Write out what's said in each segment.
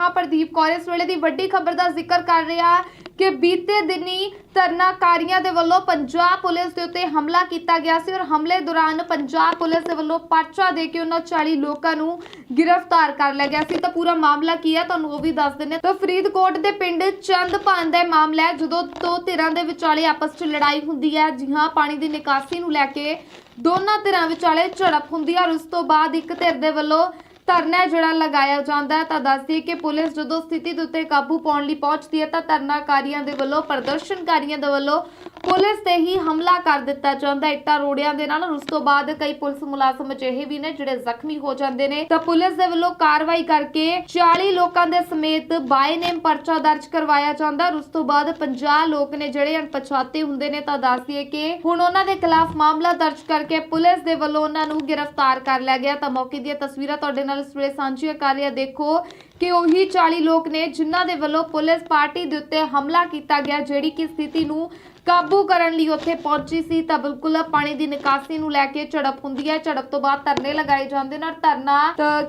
ਹਾਂ, ਪ੍ਰਦੀਪ ਕੌਰ ਇਸ ਵੇਲੇ ਦੀ ਵੱਡੀ ਖਬਰ ਦਾ ਜ਼ਿਕਰ ਕਰ ਰਿਹਾ ਕਿ ਬੀਤੇ ਦਿਨੀ ਧਰਨਾਕਾਰੀਆਂ ਦੇ ਵੱਲੋਂ ਪੰਜਾਬ ਪੁਲਿਸ ਦੇ ਉੱਤੇ ਹਮਲਾ ਕੀਤਾ ਗਿਆ ਸੀ ਔਰ ਹਮਲੇ ਦੌਰਾਨ ਪੰਜਾਬ ਪੁਲਿਸ ਦੇ ਵੱਲੋਂ ਪਰਚਾ ਦੇ ਕੇ ਉਹਨਾਂ 40 ਲੋਕਾਂ ਨੂੰ ਗ੍ਰਿਫਤਾਰ ਕਰ ਲਿਆ ਗਿਆ ਸੀ। ਤਾਂ ਪੂਰਾ ਮਾਮਲਾ ਕੀ ਹੈ ਤੁਹਾਨੂੰ ਉਹ ਵੀ ਦੱਸ ਦਿੰਦੇ ਤਾਂ ਫਰੀਦਕੋਟ ਦੇ ਪਿੰਡ ਚੰਦਪਾਨ ਦਾ ਮਾਮਲਾ ਹੈ, ਜਦੋਂ ਦੋ ਧਿਰਾਂ ਦੇ ਵਿਚਾਲੇ ਆਪਸ 'ਚ ਲੜਾਈ ਹੁੰਦੀ ਹੈ ਜੀ ਹਾਂ ਪਾਣੀ ਦੀ ਨਿਕਾਸੀ ਨੂੰ ਲੈ ਕੇ ਦੋਨਾਂ ਧਿਰਾਂ ਵਿਚਾਲੇ ਝੜਪ ਹੁੰਦੀ ਹੈ ਔਰ ਉਸ ਤੋਂ ਬਾਅਦ ਇੱਕ ਧਿਰ ਦੇ ਵੱਲੋਂ ਧਰਨਾ ਜਿਹੜਾ ਲਗਾਇਆ ਜਾਂਦਾ ਹੈ, ਤਾਂ ਦੱਸਦੀ ਕਿ ਪੁਲਿਸ ਜਦੋਂ ਸਥਿਤੀ ਦੇ ਉੱਤੇ ਕਾਬੂ ਪਾਉਣ ਲਈ ਪਹੁੰਚਦੀ ਹੈ, ਤਾਂ ਧਰਨਾਕਾਰੀਆਂ ਦੇ ਵੱਲੋਂ, ਪ੍ਰਦਰਸ਼ਨਕਾਰੀਆਂ ਦੇ ਵੱਲੋਂ ਪੁਲਿਸ ਤੇ ਹੀ ਹਮਲਾ ਕਰ ਦਿੱਤਾ ਜਾਂਦਾ ਇੱਟਾਂ ਰੋੜਿਆਂ ਦੇ ਨਾਲ ਉਸ ਤੋਂ ਬਾਅਦ ਕਈ ਪੁਲਿਸ ਮੁਲਾਜ਼ਮ ਅਜਿਹੇ ਵੀ ਨੇ ਜਿਹੜੇ ਜ਼ਖਮੀ ਹੋ ਜਾਂਦੇ ਨੇ। ਤਾਂ ਪੁਲਿਸ ਦੇ ਵੱਲੋਂ ਕਾਰਵਾਈ ਕਰਕੇ 40 ਲੋਕਾਂ ਦੇ ਸਮੇਤ ਬਾਏ ਨੇਮ ਪਰਚਾ ਦਰਜ ਕਰਵਾਇਆ ਜਾਂਦਾ ਉਸ ਤੋਂ ਬਾਅਦ 50 ਲੋਕ ਨੇ ਜਿਹੜੇ ਅਣਪਛਾਤੇ ਹੁੰਦੇ ਨੇ, ਤਾਂ ਦੱਸਦੀਏ ਕਿ ਹੁਣ ਉਹਨਾਂ ਦੇ ਖਿਲਾਫ ਮਾਮਲਾ ਦਰਜ ਕਰਕੇ ਪੁਲਿਸ ਦੇ ਵੱਲੋਂ ਉਹਨਾਂ ਨੂੰ ਗ੍ਰਿਫਤਾਰ ਕਰ ਲਿਆ ਗਿਆ। ਤਾਂ ਮੌਕੇ ਦੀਆਂ ਤਸਵੀਰਾਂ ਤੁਹਾਡੇ ਨਾਲ ਇਸ ਵੇਲੇ ਸਾਂਝੀਆਂ ਕਰ ਰਿਹਾ ਦੇਖੋ ਕਿ ਉਹੀ 40 ਲੋਕ ਨੇ ਜਿਨ੍ਹਾਂ ਦੇ ਵੱਲੋਂ ਪੁਲਿਸ ਪਾਰਟੀ ਦੇ ਉੱਤੇ ਹਮਲਾ ਕੀਤਾ ਗਿਆ, ਜਿਹੜੀ ਕਿ ਸਥਿਤੀ ਨੂੰ ਕਾਬੂ ਕਰਨ ਲਈ ਉੱਥੇ ਪਹੁੰਚੀ ਸੀ। ਤਾਂ ਬਿਲਕੁਲ ਪਾਣੀ ਦੀ ਨਿਕਾਸੀ ਨੂੰ ਲੈ ਕੇ ਝੜਪ ਹੁੰਦੀ ਹੈ। ਝੜਪ ਤੋਂ ਬਾਅਦ ਧਰਨੇ ਲਗਾਏ ਜਾਂਦੇ ਨੇ ਧਰਨਾ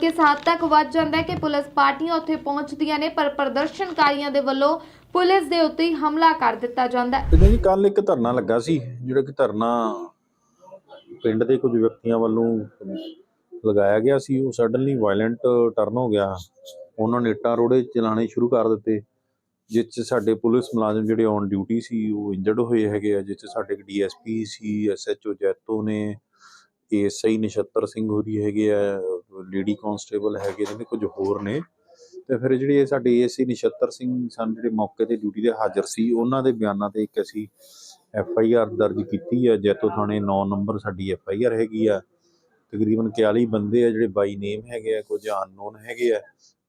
ਕਿਸ ਹੱਦ ਤੱਕ ਵੱਧ ਜਾਂਦਾ ਹੈ ਕਿ ਪੁਲਿਸ ਪਾਰਟੀਆਂ ਉੱਥੇ ਪਹੁੰਚਦੀਆਂ ਨੇ, ਪਰ ਪ੍ਰਦਰਸ਼ਨਕਾਰੀਆਂ ਦੇ ਵੱਲੋਂ ਪੁਲਿਸ ਦੇ ਉੱਤੇ ਹੀ ਹਮਲਾ ਕਰ ਦਿੱਤਾ ਜਾਂਦਾ ਹੈ। ਜੀ ਕੱਲ ਇੱਕ ਧਰਨਾ ਲੱਗਾ ਸੀ, ਜਿਹੜਾ ਕਿ ਧਰਨਾ ਪਿੰਡ ਦੇ ਕੁਝ ਵਿਅਕਤੀਆਂ ਵੱਲੋਂ ਲਗਾਇਆ ਗਿਆ ਸੀ, ਉਹ ਸਡਨਲੀ ਵਾਇਲੈਂਟ ਟਰਨ ਹੋ ਗਿਆ। ਉਹਨਾਂ ਨੇ ਇੱਟਾਂ ਰੋੜੇ ਚਲਾਣੇ ਸ਼ੁਰੂ ਕਰ ਦਿੱਤੇ ਜਿਸ 'ਚ ਸਾਡੇ ਪੁਲਿਸ ਮੁਲਾਜ਼ਮ ਜਿਹੜੇ ਔਨ ਡਿਊਟੀ ਸੀ, ਉਹ ਇੰਜਰਡ ਹੋਏ ਹੈਗੇ ਆ ਜਿਸ 'ਚ ਸਾਡੇ ਡੀਐਸਪੀ ਸੀ ਐਸਐਚਓ ਜੈਤੋ ਨੇ ਏਐਸਆਈ ਨਛੱਤਰ ਸਿੰਘ ਹੋਰੀ ਹੈਗੇ ਆ ਲੇਡੀ ਕਾਂਸਟੇਬਲ ਹੈਗੇ ਨੇ, ਕੁਝ ਹੋਰ ਨੇ। ਤੇ ਫਿਰ ਜਿਹੜੇ ਇਹ ਸਾਡੇ ਏਐਸਆਈ ਨਛੱਤਰ ਸਿੰਘ ਸਨ, ਜਿਹੜੇ ਮੌਕੇ ਤੇ ਡਿਊਟੀ ਤੇ ਹਾਜ਼ਰ ਸੀ, ਉਹਨਾਂ ਦੇ ਬਿਆਨਾਂ ਤੇ ਇੱਕ ਅਸੀਂ ਐਫ ਆਈ ਆਰ ਦਰਜ ਕੀਤੀ ਆ, ਜੈਤੋ ਥਾਣੇ 9 ਨੰਬਰ ਸਾਡੀ ਐਫ ਆਈ ਆਰ ਹੈਗੀ ਆ। ਤਕਰੀਬਨ 41 ਬੰਦੇ ਆ ਜਿਹੜੇ ਬਾਈ ਨੇਮ ਹੈਗੇ ਆ, ਕੁਝ ਅਨਨੋਨ ਹੈਗੇ ਆ।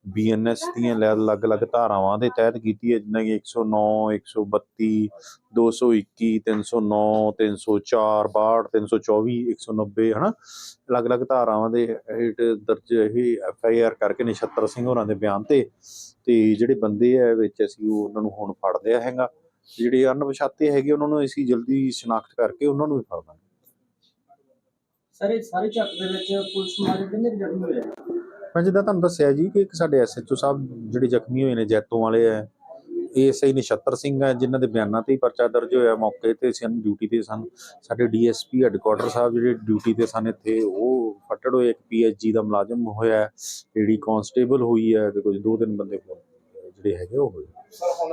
ਬੀਐਨਐਸ ਦੀਆਂ ਅਲੱਗ-ਅਲੱਗ ਧਾਰਾਵਾਂ ਦੇ ਤਹਿਤ ਕੀਤੀ ਹੈ ਜਿੱਦਾਂ ਕਿ 109 132 221 309 304 62 324 190 ਹਨਾ? ਅਲੱਗ-ਅਲੱਗ ਧਾਰਾਵਾਂ ਦੇ ਹੇਠ ਦਰਜ ਇਹ ਐਫ ਆਈ ਆਰ ਕਰਕੇ ਨਛੱਤਰ ਸਿੰਘ ਹੋਰਾਂ ਦੇ ਬਿਆਨ ਤੇ ਤੇ ਜਿਹੜੇ ਬੰਦੇ ਆ ਵਿੱਚ ਅਸੀਂ ਉਹਨਾਂ ਨੂੰ ਹੁਣ ਫੜ ਲਿਆ ਹੈਗਾ। ਜਿਹੜੇ ਅਣਪਛਾਤੇ ਹੈਗੇ, ਉਹਨਾਂ ਨੂੰ ਅਸੀਂ ਜਲਦੀ ਸ਼ਨਾਖਤ ਕਰਕੇ ਉਹਨਾਂ ਨੂੰ ਵੀ ਫੜ ਦਾਂਗੇ ਸਾਰੇ ਸਾਰੇ ਚੱਕ ਦੇ ਵਿੱਚ ਪੁਲਿਸ ਮੁਲਾਜ਼ਮ ਕਿੰਨੇ ਕੁ ਜ਼ਖਮੀ ਹੋਏ ਆ? ਮੈਂ ਜਿੱਦਾਂ ਤੁਹਾਨੂੰ ਦੱਸਿਆ ਜੀ ਕਿ ਇੱਕ ਸਾਡੇ ਐਸਐਚਓ ਸਾਹਿਬ ਜਿਹੜੇ ਜ਼ਖਮੀ ਹੋਏ ਨੇ, ਜੈਤੋਂ ਵਾਲੇ ਆ। ਏਐਸਆਈ ਨਛੱਤਰ ਸਿੰਘ ਆ, ਜਿਨ੍ਹਾਂ ਦੇ ਬਿਆਨਾਂ ਤੇ ਹੀ ਪਰਚਾ ਦਰਜ ਹੋਇਆ ਮੌਕੇ ਤੇ। ਸਨ ਡਿਊਟੀ ਤੇ ਸਨ। ਸਾਡੇ ਡੀਐਸਪੀ ਹੈੱਡਕੁਆਟਰ ਸਾਹਿਬ ਜਿਹੜੇ ਡਿਊਟੀ ਤੇ ਸਨ ਇੱਥੇ, ਉਹ ਫੱਟੜ ਹੋਏ। ਇੱਕ ਪੀਐਚਜੀ ਦਾ ਮੁਲਾਜ਼ਮ ਹੋਇਆ। ਜਿਹੜੀ ਕਾਂਸਟੇਬਲ ਹੋਈ ਹੈ ਤੇ ਕੁਝ ਦੋ ਤਿੰਨ ਬੰਦੇ ਹੋਰ। ਜਿਹੜੇ ਹੈਗੇ ਉਹ ਹੋਏ।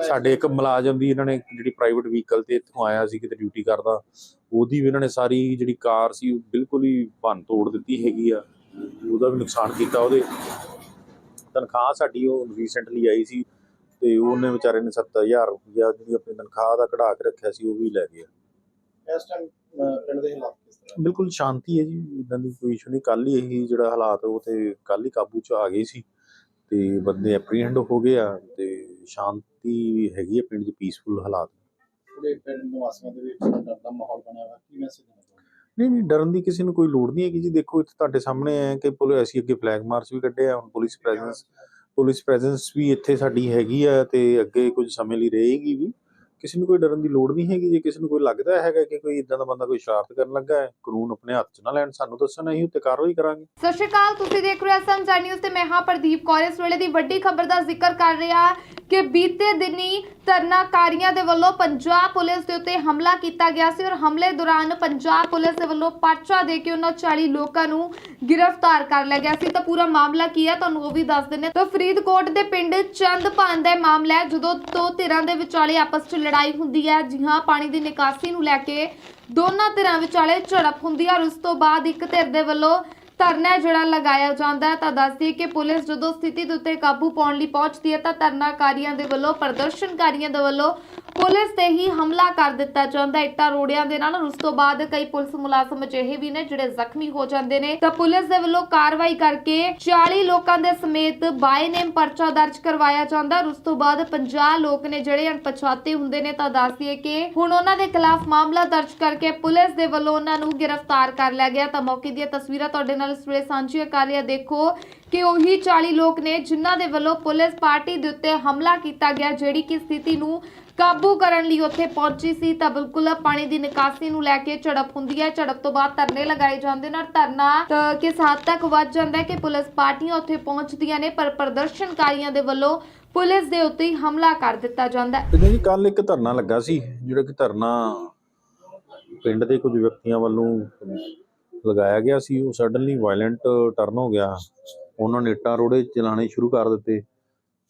ਸਾਡੇ ਇੱਕ ਮੁਲਾਜ਼ਮ ਦੀ ਇਹਨਾਂ ਨੇ ਜਿਹੜੀ ਪ੍ਰਾਈਵੇਟ ਵਹੀਕਲ ਤੇ ਇੱਥੋਂ ਆਇਆ ਸੀ ਕਿਤੇ ਡਿਊਟੀ ਕਰਦਾ ਉਹਦੀ ਵੀ ਇਹਨਾਂ ਨੇ ਸਾਰੀ ਜਿਹੜੀ ਕਾਰ ਸੀ ਉਹ ਬਿਲਕੁਲ ਹੀ ਭੰਨ ਤੋੜ ਦਿੱਤੀ ਹੈਗੀ ਆ। ਉਹਦਾ ਵੀ ਨੁਕਸਾਨ ਕੀਤਾ ਉਹਦੇ। ਤਨਖਾਹ ਸਾਡੀ ਉਹ ਰੀਸੈਂਟਲੀ ਆਈ ਸੀ ਤੇ ਉਹਨੇ ਵਿਚਾਰੇ ਨੇ 7000 ਰੁਪਇਆ ਜਿਹੜੀ ਆਪਣੀ ਤਨਖਾਹ ਦਾ ਕਢਾ ਕੇ ਰੱਖਿਆ ਸੀ ਉਹ ਵੀ ਲੈ ਗਿਆ। ਇਸ ਟਾਈਮ ਪਿੰਡ ਦੇ ਹਾਲਾਤ ਕਿਸ ਤਰ੍ਹਾਂ? ਬਿਲਕੁਲ ਸ਼ਾਂਤੀ ਹੈ ਜੀ ਇਦਾਂ ਦੀ ਕੋਈ ਇਸ਼ੂ ਨਹੀਂ। ਕੱਲ ਹੀ ਇਹੀ ਜਿਹੜਾ ਹਾਲਾਤ ਉਹ ਤੇ ਕੱਲ ਹੀ ਕਾਬੂ ਚ ਆ ਗਏ ਸੀ। ਤੇ ਬੰਦੇ ਐਪਰੀਹੈਂਡ ਹੋ ਗਏ ਆ ਤੇ ਸ਼ਾਂਤੀ ਹੈਗੀ ਹੈ ਪਿੰਡ 'ਚ ਪੀਸਫੁਲ ਹਾਲਾਤ। ਪੂਰੇ ਪਿੰਡ ਨਿਵਾਸੀਆਂ ਦੇ ਵਿੱਚ ਡਰ ਦਾ ਮਾਹੌਲ ਬਣਿਆ ਹੋਇਆ ਕੀ ਮੈਸੇਜ ਦੇਣਾ ਨਹੀਂ ਨਹੀਂ ਡਰਨ ਦੀ ਕਿਸੇ ਨੂੰ ਕੋਈ ਲੋੜ ਨਹੀਂ ਹੈਗੀ ਜੀ। ਦੇਖੋ ਇੱਥੇ ਤੁਹਾਡੇ ਸਾਹਮਣੇ ਹੈ ਕਿ ਪੁਲਿਸ ਅਸੀਂ ਅੱਗੇ ਫਲੈਗ ਮਾਰਚ ਵੀ ਕੱਢਿਆ ਹੁਣ ਪੁਲਿਸ ਪ੍ਰੈਜ਼ੈਂਸ ਪੁਲਿਸ ਪ੍ਰੈਜ਼ੈਂਸ ਵੀ ਇੱਥੇ ਸਾਡੀ ਹੈਗੀ ਆ ਤੇ ਅੱਗੇ ਕੁਝ ਸਮੇਂ ਲਈ ਰਹੇਗੀ ਵੀ। ਕਿਸੇ ਨੂੰ ਕੋਈ ਡਰਨ ਦੀ ਲੋੜ ਨਹੀਂ ਹੈਗੀ, ਜੇ ਕਿਸੇ ਨੂੰ ਕੋਈ ਲੱਗਦਾ ਹੈਗਾ ਕਿ ਕੋਈ ਇਦਾਂ ਦਾ ਬੰਦਾ ਕੋਈ ਸ਼ਰਾਰਤ ਕਰਨ ਲੱਗਾ ਹੈ, ਕਾਨੂੰਨ ਆਪਣੇ ਹੱਥ 'ਚ ਨਾ ਲੈਣ, ਸਾਨੂੰ ਦੱਸਣ ਅਸੀਂ ਉੱਤੇ ਕਾਰਵਾਈ ਕਰਾਂਗੇ। ਸਤਿ ਸ਼੍ਰੀ ਅਕਾਲ, ਤੁਸੀਂ ਦੇਖ ਰਹੇ ਹੋ ਸਨਸਾਈ ਨਿਊਜ਼ ਤੇ ਮੈਂ ਹਾਂ ਪ੍ਰਦੀਪ ਕੌਰ। ਇਸ ਵੇਲੇ ਦੀ ਵੱਡੀ ਖਬਰ ਦਾ ਜ਼ਿਕਰ ਕਰ ਰਿਹਾ ਕਿ ਬੀਤੇ ਦਿਨੀ ਧਰਨਾਕਾਰੀਆਂ ਦੇ ਵੱਲੋਂ ਪੰਜਾਬ ਪੁਲਿਸ ਦੇ ਉੱਤੇ ਹਮਲਾ ਕੀਤਾ ਗਿਆ ਸੀ ਔਰ ਹਮਲੇ ਦੌਰਾਨ ਪੰਜਾਬ ਪੁਲਿਸ ਦੇ ਵੱਲੋਂ ਪਰਚਾ ਦੇ ਕੇ ਉਹਨਾਂ 40 ਲੋਕਾਂ ਨੂੰ ਗ੍ਰਿਫਤਾਰ ਕਰ ਲਿਆ ਗਿਆ ਸੀ। ਤਾਂ ਪੂਰਾ ਮਾਮਲਾ ਕੀ ਹੈ, ਤੁਹਾਨੂੰ ਉਹ ਵੀ ਦੱਸ ਦਿੰਦੇ ਤਾਂ ਫਰੀਦਕੋਟ ਦੇ ਪਿੰਡ ਚੰਦਪਾਨ ਦਾ ਮਾਮਲਾ ਹੈ, ਜਦੋਂ ਦੋ ਧਿਰਾਂ ਦੇ ਵਿਚਾਲੇ ਆਪਸ 'ਚ ਲੜਾਈ ਹੁੰਦੀ ਹੈ। ਜੀ ਹਾਂ ਪਾਣੀ ਦੀ ਨਿਕਾਸੀ ਨੂੰ ਲੈ ਕੇ ਦੋਨਾਂ ਧਿਰਾਂ ਵਿਚਾਲੇ ਝੜਪ ਹੁੰਦੀ ਹੈ ਔਰ ਉਸ ਤੋਂ ਬਾਅਦ ਇੱਕ ਧਿਰ ਦੇ ਵੱਲੋਂ ਧਰਨਾ ਜਿਹੜਾ ਲਗਾਇਆ ਜਾਂਦਾ ਹੈ, ਤਾਂ ਦੱਸਦੀ ਕਿ ਪੁਲਿਸ ਜਦੋਂ ਸਥਿਤੀ ਦੇ ਉੱਤੇ ਕਾਬੂ ਪਾਉਣ ਲਈ ਪਹੁੰਚਦੀ ਹੈ, ਤਾਂ ਧਰਨਾਕਾਰੀਆਂ ਦੇ ਵੱਲੋਂ, ਪ੍ਰਦਰਸ਼ਨਕਾਰੀਆਂ ਦੇ ਵੱਲੋਂ ਪੁਲਿਸ ਤੇ ਹੀ ਹਮਲਾ ਕਰ ਦਿੱਤਾ ਜਾਂਦਾ ਇੱਟਾਂ ਰੋੜਿਆਂ ਦੇ ਨਾਲ, ਉਸ ਤੋਂ ਬਾਅਦ ਕਈ ਪੁਲਿਸ ਮੁਲਾਜ਼ਮ ਅਜਿਹੇ ਵੀ ਨੇ ਜਿਹੜੇ ਜ਼ਖਮੀ ਹੋ ਜਾਂਦੇ ਨੇ। ਤਾਂ ਪੁਲਿਸ ਦੇ ਵੱਲੋਂ ਕਾਰਵਾਈ ਕਰਕੇ 40 ਲੋਕਾਂ ਦੇ ਸਮੇਤ ਬਾਏ ਨੇਮ ਪਰਚਾ ਦਰਜ ਕਰਵਾਇਆ ਜਾਂਦਾ ਉਸ ਤੋਂ ਬਾਅਦ 50 ਲੋਕ ਨੇ ਜਿਹੜੇ ਅਣਪਛਾਤੇ ਹੁੰਦੇ ਨੇ, ਤਾਂ ਦੱਸਦੀਏ ਕਿ ਹੁਣ ਉਹਨਾਂ ਦੇ ਖਿਲਾਫ ਮਾਮਲਾ ਦਰਜ ਕਰਕੇ ਪੁਲਿਸ ਦੇ ਵੱਲੋਂ ਉਹਨਾਂ ਨੂੰ ਗ੍ਰਿਫਤਾਰ ਕਰ ਲਿਆ ਗਿਆ ਤਾਂ ਮੌਕੇ ਦੀਆਂ ਤਸਵੀਰਾਂ ਤੁਹਾਡੇ ਨਾਲ ਇਸ ਵੇਲੇ ਸਾਂਝੀਆਂ ਕਰ ਰਿਹਾ ਦੇਖੋ ਕਿ ਉਹੀ 40 ਲੋਕ ਨੇ ਜਿਨ੍ਹਾਂ ਦੇ ਵੱਲੋਂ ਪੁਲਿਸ ਪਾਰਟੀ ਦੇ ਉੱਤੇ ਹਮਲਾ ਕੀਤਾ ਗਿਆ, ਜਿਹੜੀ ਕਿ ਸਥਿਤੀ ਨੂੰ ਕਾਬੂ ਕਰਨ ਲਈ ਉੱਥੇ ਪਹੁੰਚੀ ਸੀ। ਤਾਂ ਬਿਲਕੁਲ ਪਾਣੀ ਦੀ ਨਿਕਾਸੀ ਨੂੰ ਲੈ ਕੇ ਝੜਪ ਹੁੰਦੀ ਹੈ। ਝੜਪ ਤੋਂ ਬਾਅਦ ਧਰਨੇ ਲਗਾਏ ਜਾਂਦੇ ਨੇ ਧਰਨਾ ਕਿਸ ਹੱਦ ਤੱਕ ਵੱਧ ਜਾਂਦਾ ਹੈ ਕਿ ਪੁਲਿਸ ਪਾਰਟੀਆਂ ਉੱਥੇ ਪਹੁੰਚਦੀਆਂ ਨੇ, ਪਰ ਪ੍ਰਦਰਸ਼ਨਕਾਰੀਆਂ ਦੇ ਵੱਲੋਂ ਪੁਲਿਸ ਦੇ ਉੱਤੇ ਹਮਲਾ ਕਰ ਦਿੱਤਾ ਜਾਂਦਾ ਹੈ। ਜੀ ਕੱਲ ਇੱਕ ਧਰਨਾ ਲੱਗਾ ਸੀ, ਜਿਹੜਾ ਕਿ ਧਰਨਾ ਪਿੰਡ ਦੇ ਕੁਝ ਵਿਅਕਤੀਆਂ ਵੱਲੋਂ ਲਗਾਇਆ ਗਿਆ ਸੀ, ਉਹ ਸਡਨਲੀ ਵਾਇਲੈਂਟ ਟਰਨ ਹੋ ਗਿਆ। ਉਹਨਾਂ ਨੇ ਇੱਟਾਂ ਰੋੜੇ ਚਲਾਣੇ ਸ਼ੁਰੂ ਕਰ ਦਿੱਤੇ,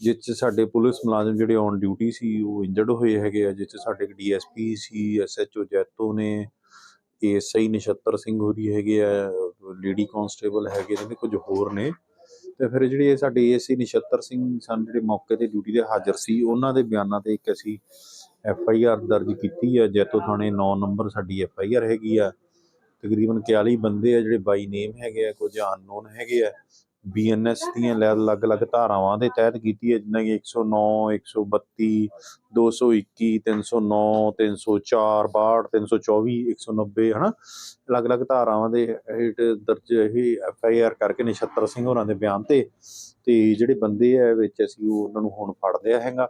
ਜਿਸ 'ਚ ਸਾਡੇ ਪੁਲਿਸ ਮੁਲਾਜ਼ਮ ਜਿਹੜੇ ਔਨ ਡਿਊਟੀ ਸੀ, ਉਹ ਇੰਜਰਡ ਹੋਏ ਹੈਗੇ ਆ, ਜਿਸ 'ਚ ਸਾਡੇ ਡੀਐਸਪੀ ਸੀ ਐਸਐਚਓ ਜੈਤੋ ਨੇ ਏਐਸਆਈ ਨਛੱਤਰ ਸਿੰਘ ਹੋਰੀ ਹੈਗੇ ਆ ਲੇਡੀ ਕਾਂਸਟੇਬਲ ਹੈਗੇ ਨੇ, ਕੁਝ ਹੋਰ ਨੇ। ਤੇ ਫਿਰ ਜਿਹੜੇ ਸਾਡੇ ਏਐਸਆਈ ਨਛੱਤਰ ਸਿੰਘ ਸਨ, ਜਿਹੜੇ ਮੌਕੇ ਤੇ ਡਿਊਟੀ ਦੇ ਹਾਜ਼ਰ ਸੀ, ਉਹਨਾਂ ਦੇ ਬਿਆਨਾਂ ਤੇ ਇੱਕ ਅਸੀਂ ਐਫ ਆਈ ਆਰ ਦਰਜ ਕੀਤੀ ਆ, ਜੈਤੋ ਥਾਣੇ 9 ਨੰਬਰ ਸਾਡੀ ਐਫ ਆਈ ਆਰ ਹੈਗੀ ਆ। ਤਕਰੀਬਨ 41 ਬੰਦੇ ਆ ਜਿਹੜੇ ਬਾਈ ਨੇਮ ਹੈਗੇ ਆ, ਕੁਝ ਅਨਨੋਨ ਹੈਗੇ ਆ। ਬੀਐਨਐਸ ਦੀਆਂ ਅਲੱਗ-ਅਲੱਗ ਧਾਰਾਵਾਂ ਦੇ ਤਹਿਤ ਕੀਤੀ ਹੈ ਜਿੱਦਾਂ ਕਿ 109 132 221 309 304 62 324 190 ਹਨਾ? ਅਲੱਗ-ਅਲੱਗ ਧਾਰਾਵਾਂ ਦੇ ਹੇਠ ਦਰਜ ਇਹ ਐਫ ਆਈ ਆਰ ਕਰਕੇ ਨਛੱਤਰ ਸਿੰਘ ਹੋਰਾਂ ਦੇ ਬਿਆਨ ਤੇ ਤੇ ਜਿਹੜੇ ਬੰਦੇ ਆ ਵਿੱਚ ਅਸੀਂ ਉਹਨਾਂ ਨੂੰ ਹੁਣ ਫੜ ਲਿਆ ਹੈਗਾ।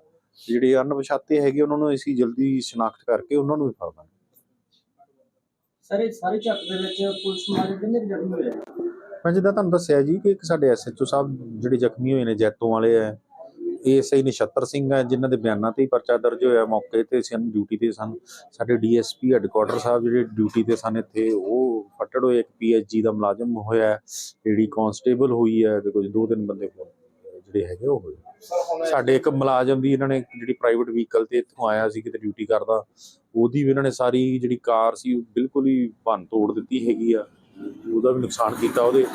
ਜਿਹੜੇ ਅਣਪਛਾਤੇ ਹੈਗੇ, ਉਹਨਾਂ ਨੂੰ ਅਸੀਂ ਜਲਦੀ ਸ਼ਨਾਖਤ ਕਰਕੇ ਉਹਨਾਂ ਨੂੰ ਵੀ ਫੜ ਦਾਂਗੇ। ਸਰ ਇਹ ਸਾਰੇ ਝੱਕ ਦੇ ਵਿੱਚ ਪੁਲਿਸ ਮੁਲਾਜ਼ਮ ਕਿੰਨੇ ਜ਼ਖਮੀ ਹੋਏ ਮੈਂ ਜਿੱਦਾਂ ਤੁਹਾਨੂੰ ਦੱਸਿਆ ਜੀ ਕਿ ਇੱਕ ਸਾਡੇ ਐਸਐਚਓ ਸਾਹਿਬ ਜਿਹੜੇ ਜ਼ਖਮੀ ਹੋਏ ਨੇ ਜੈਤੋਂ ਵਾਲੇ ਆ ਏਐਸਆਈ ਨਛੱਤਰ ਸਿੰਘ ਹੈ ਜਿਨ੍ਹਾਂ ਦੇ ਬਿਆਨਾਂ ਤੇ ਹੀ ਪਰਚਾ ਦਰਜ ਹੋਇਆ ਮੌਕੇ ਤੇ ਸਨ ਡਿਊਟੀ ਤੇ ਸਨ। ਸਾਡੇ ਡੀਐਸਪੀ ਹੈੱਡਕੁਆਟਰ ਸਾਹਿਬ ਜਿਹੜੇ ਡਿਊਟੀ ਤੇ ਸਨ ਇੱਥੇ, ਉਹ ਫੱਟੜ ਹੋਏ, ਇੱਕ ਪੀਐਚਜੀ ਦਾ ਮੁਲਾਜ਼ਮ ਹੋਇਆ, ਜਿਹੜੀ ਕਾਂਸਟੇਬਲ ਹੋਈ ਹੈ ਤੇ ਕੁਝ ਦੋ ਤਿੰਨ ਬੰਦੇ ਹੋਰ ਜਿਹੜੇ ਹੈਗੇ ਉਹ ਹੋਏ। ਸਾਡੇ ਇੱਕ ਮੁਲਾਜ਼ਮ ਦੀ ਇਹਨਾਂ ਨੇ ਜਿਹੜੀ ਪ੍ਰਾਈਵੇਟ ਵਹੀਕਲ ਤੇ ਇੱਥੋਂ ਆਇਆ ਸੀ ਕਿਤੇ ਡਿਊਟੀ ਕਰਦਾ ਉਹਦੀ ਵੀ ਇਹਨਾਂ ਨੇ ਸਾਰੀ ਜਿਹੜੀ ਕਾਰ ਸੀ ਉਹ ਬਿਲਕੁਲ ਹੀ ਭੰਨ ਤੋੜ ਦਿੱਤੀ ਹੈਗੀ ਆ। ਉਹਦਾ ਵੀ ਨੁਕਸਾਨ ਕੀਤਾ ਉਹਦੇ।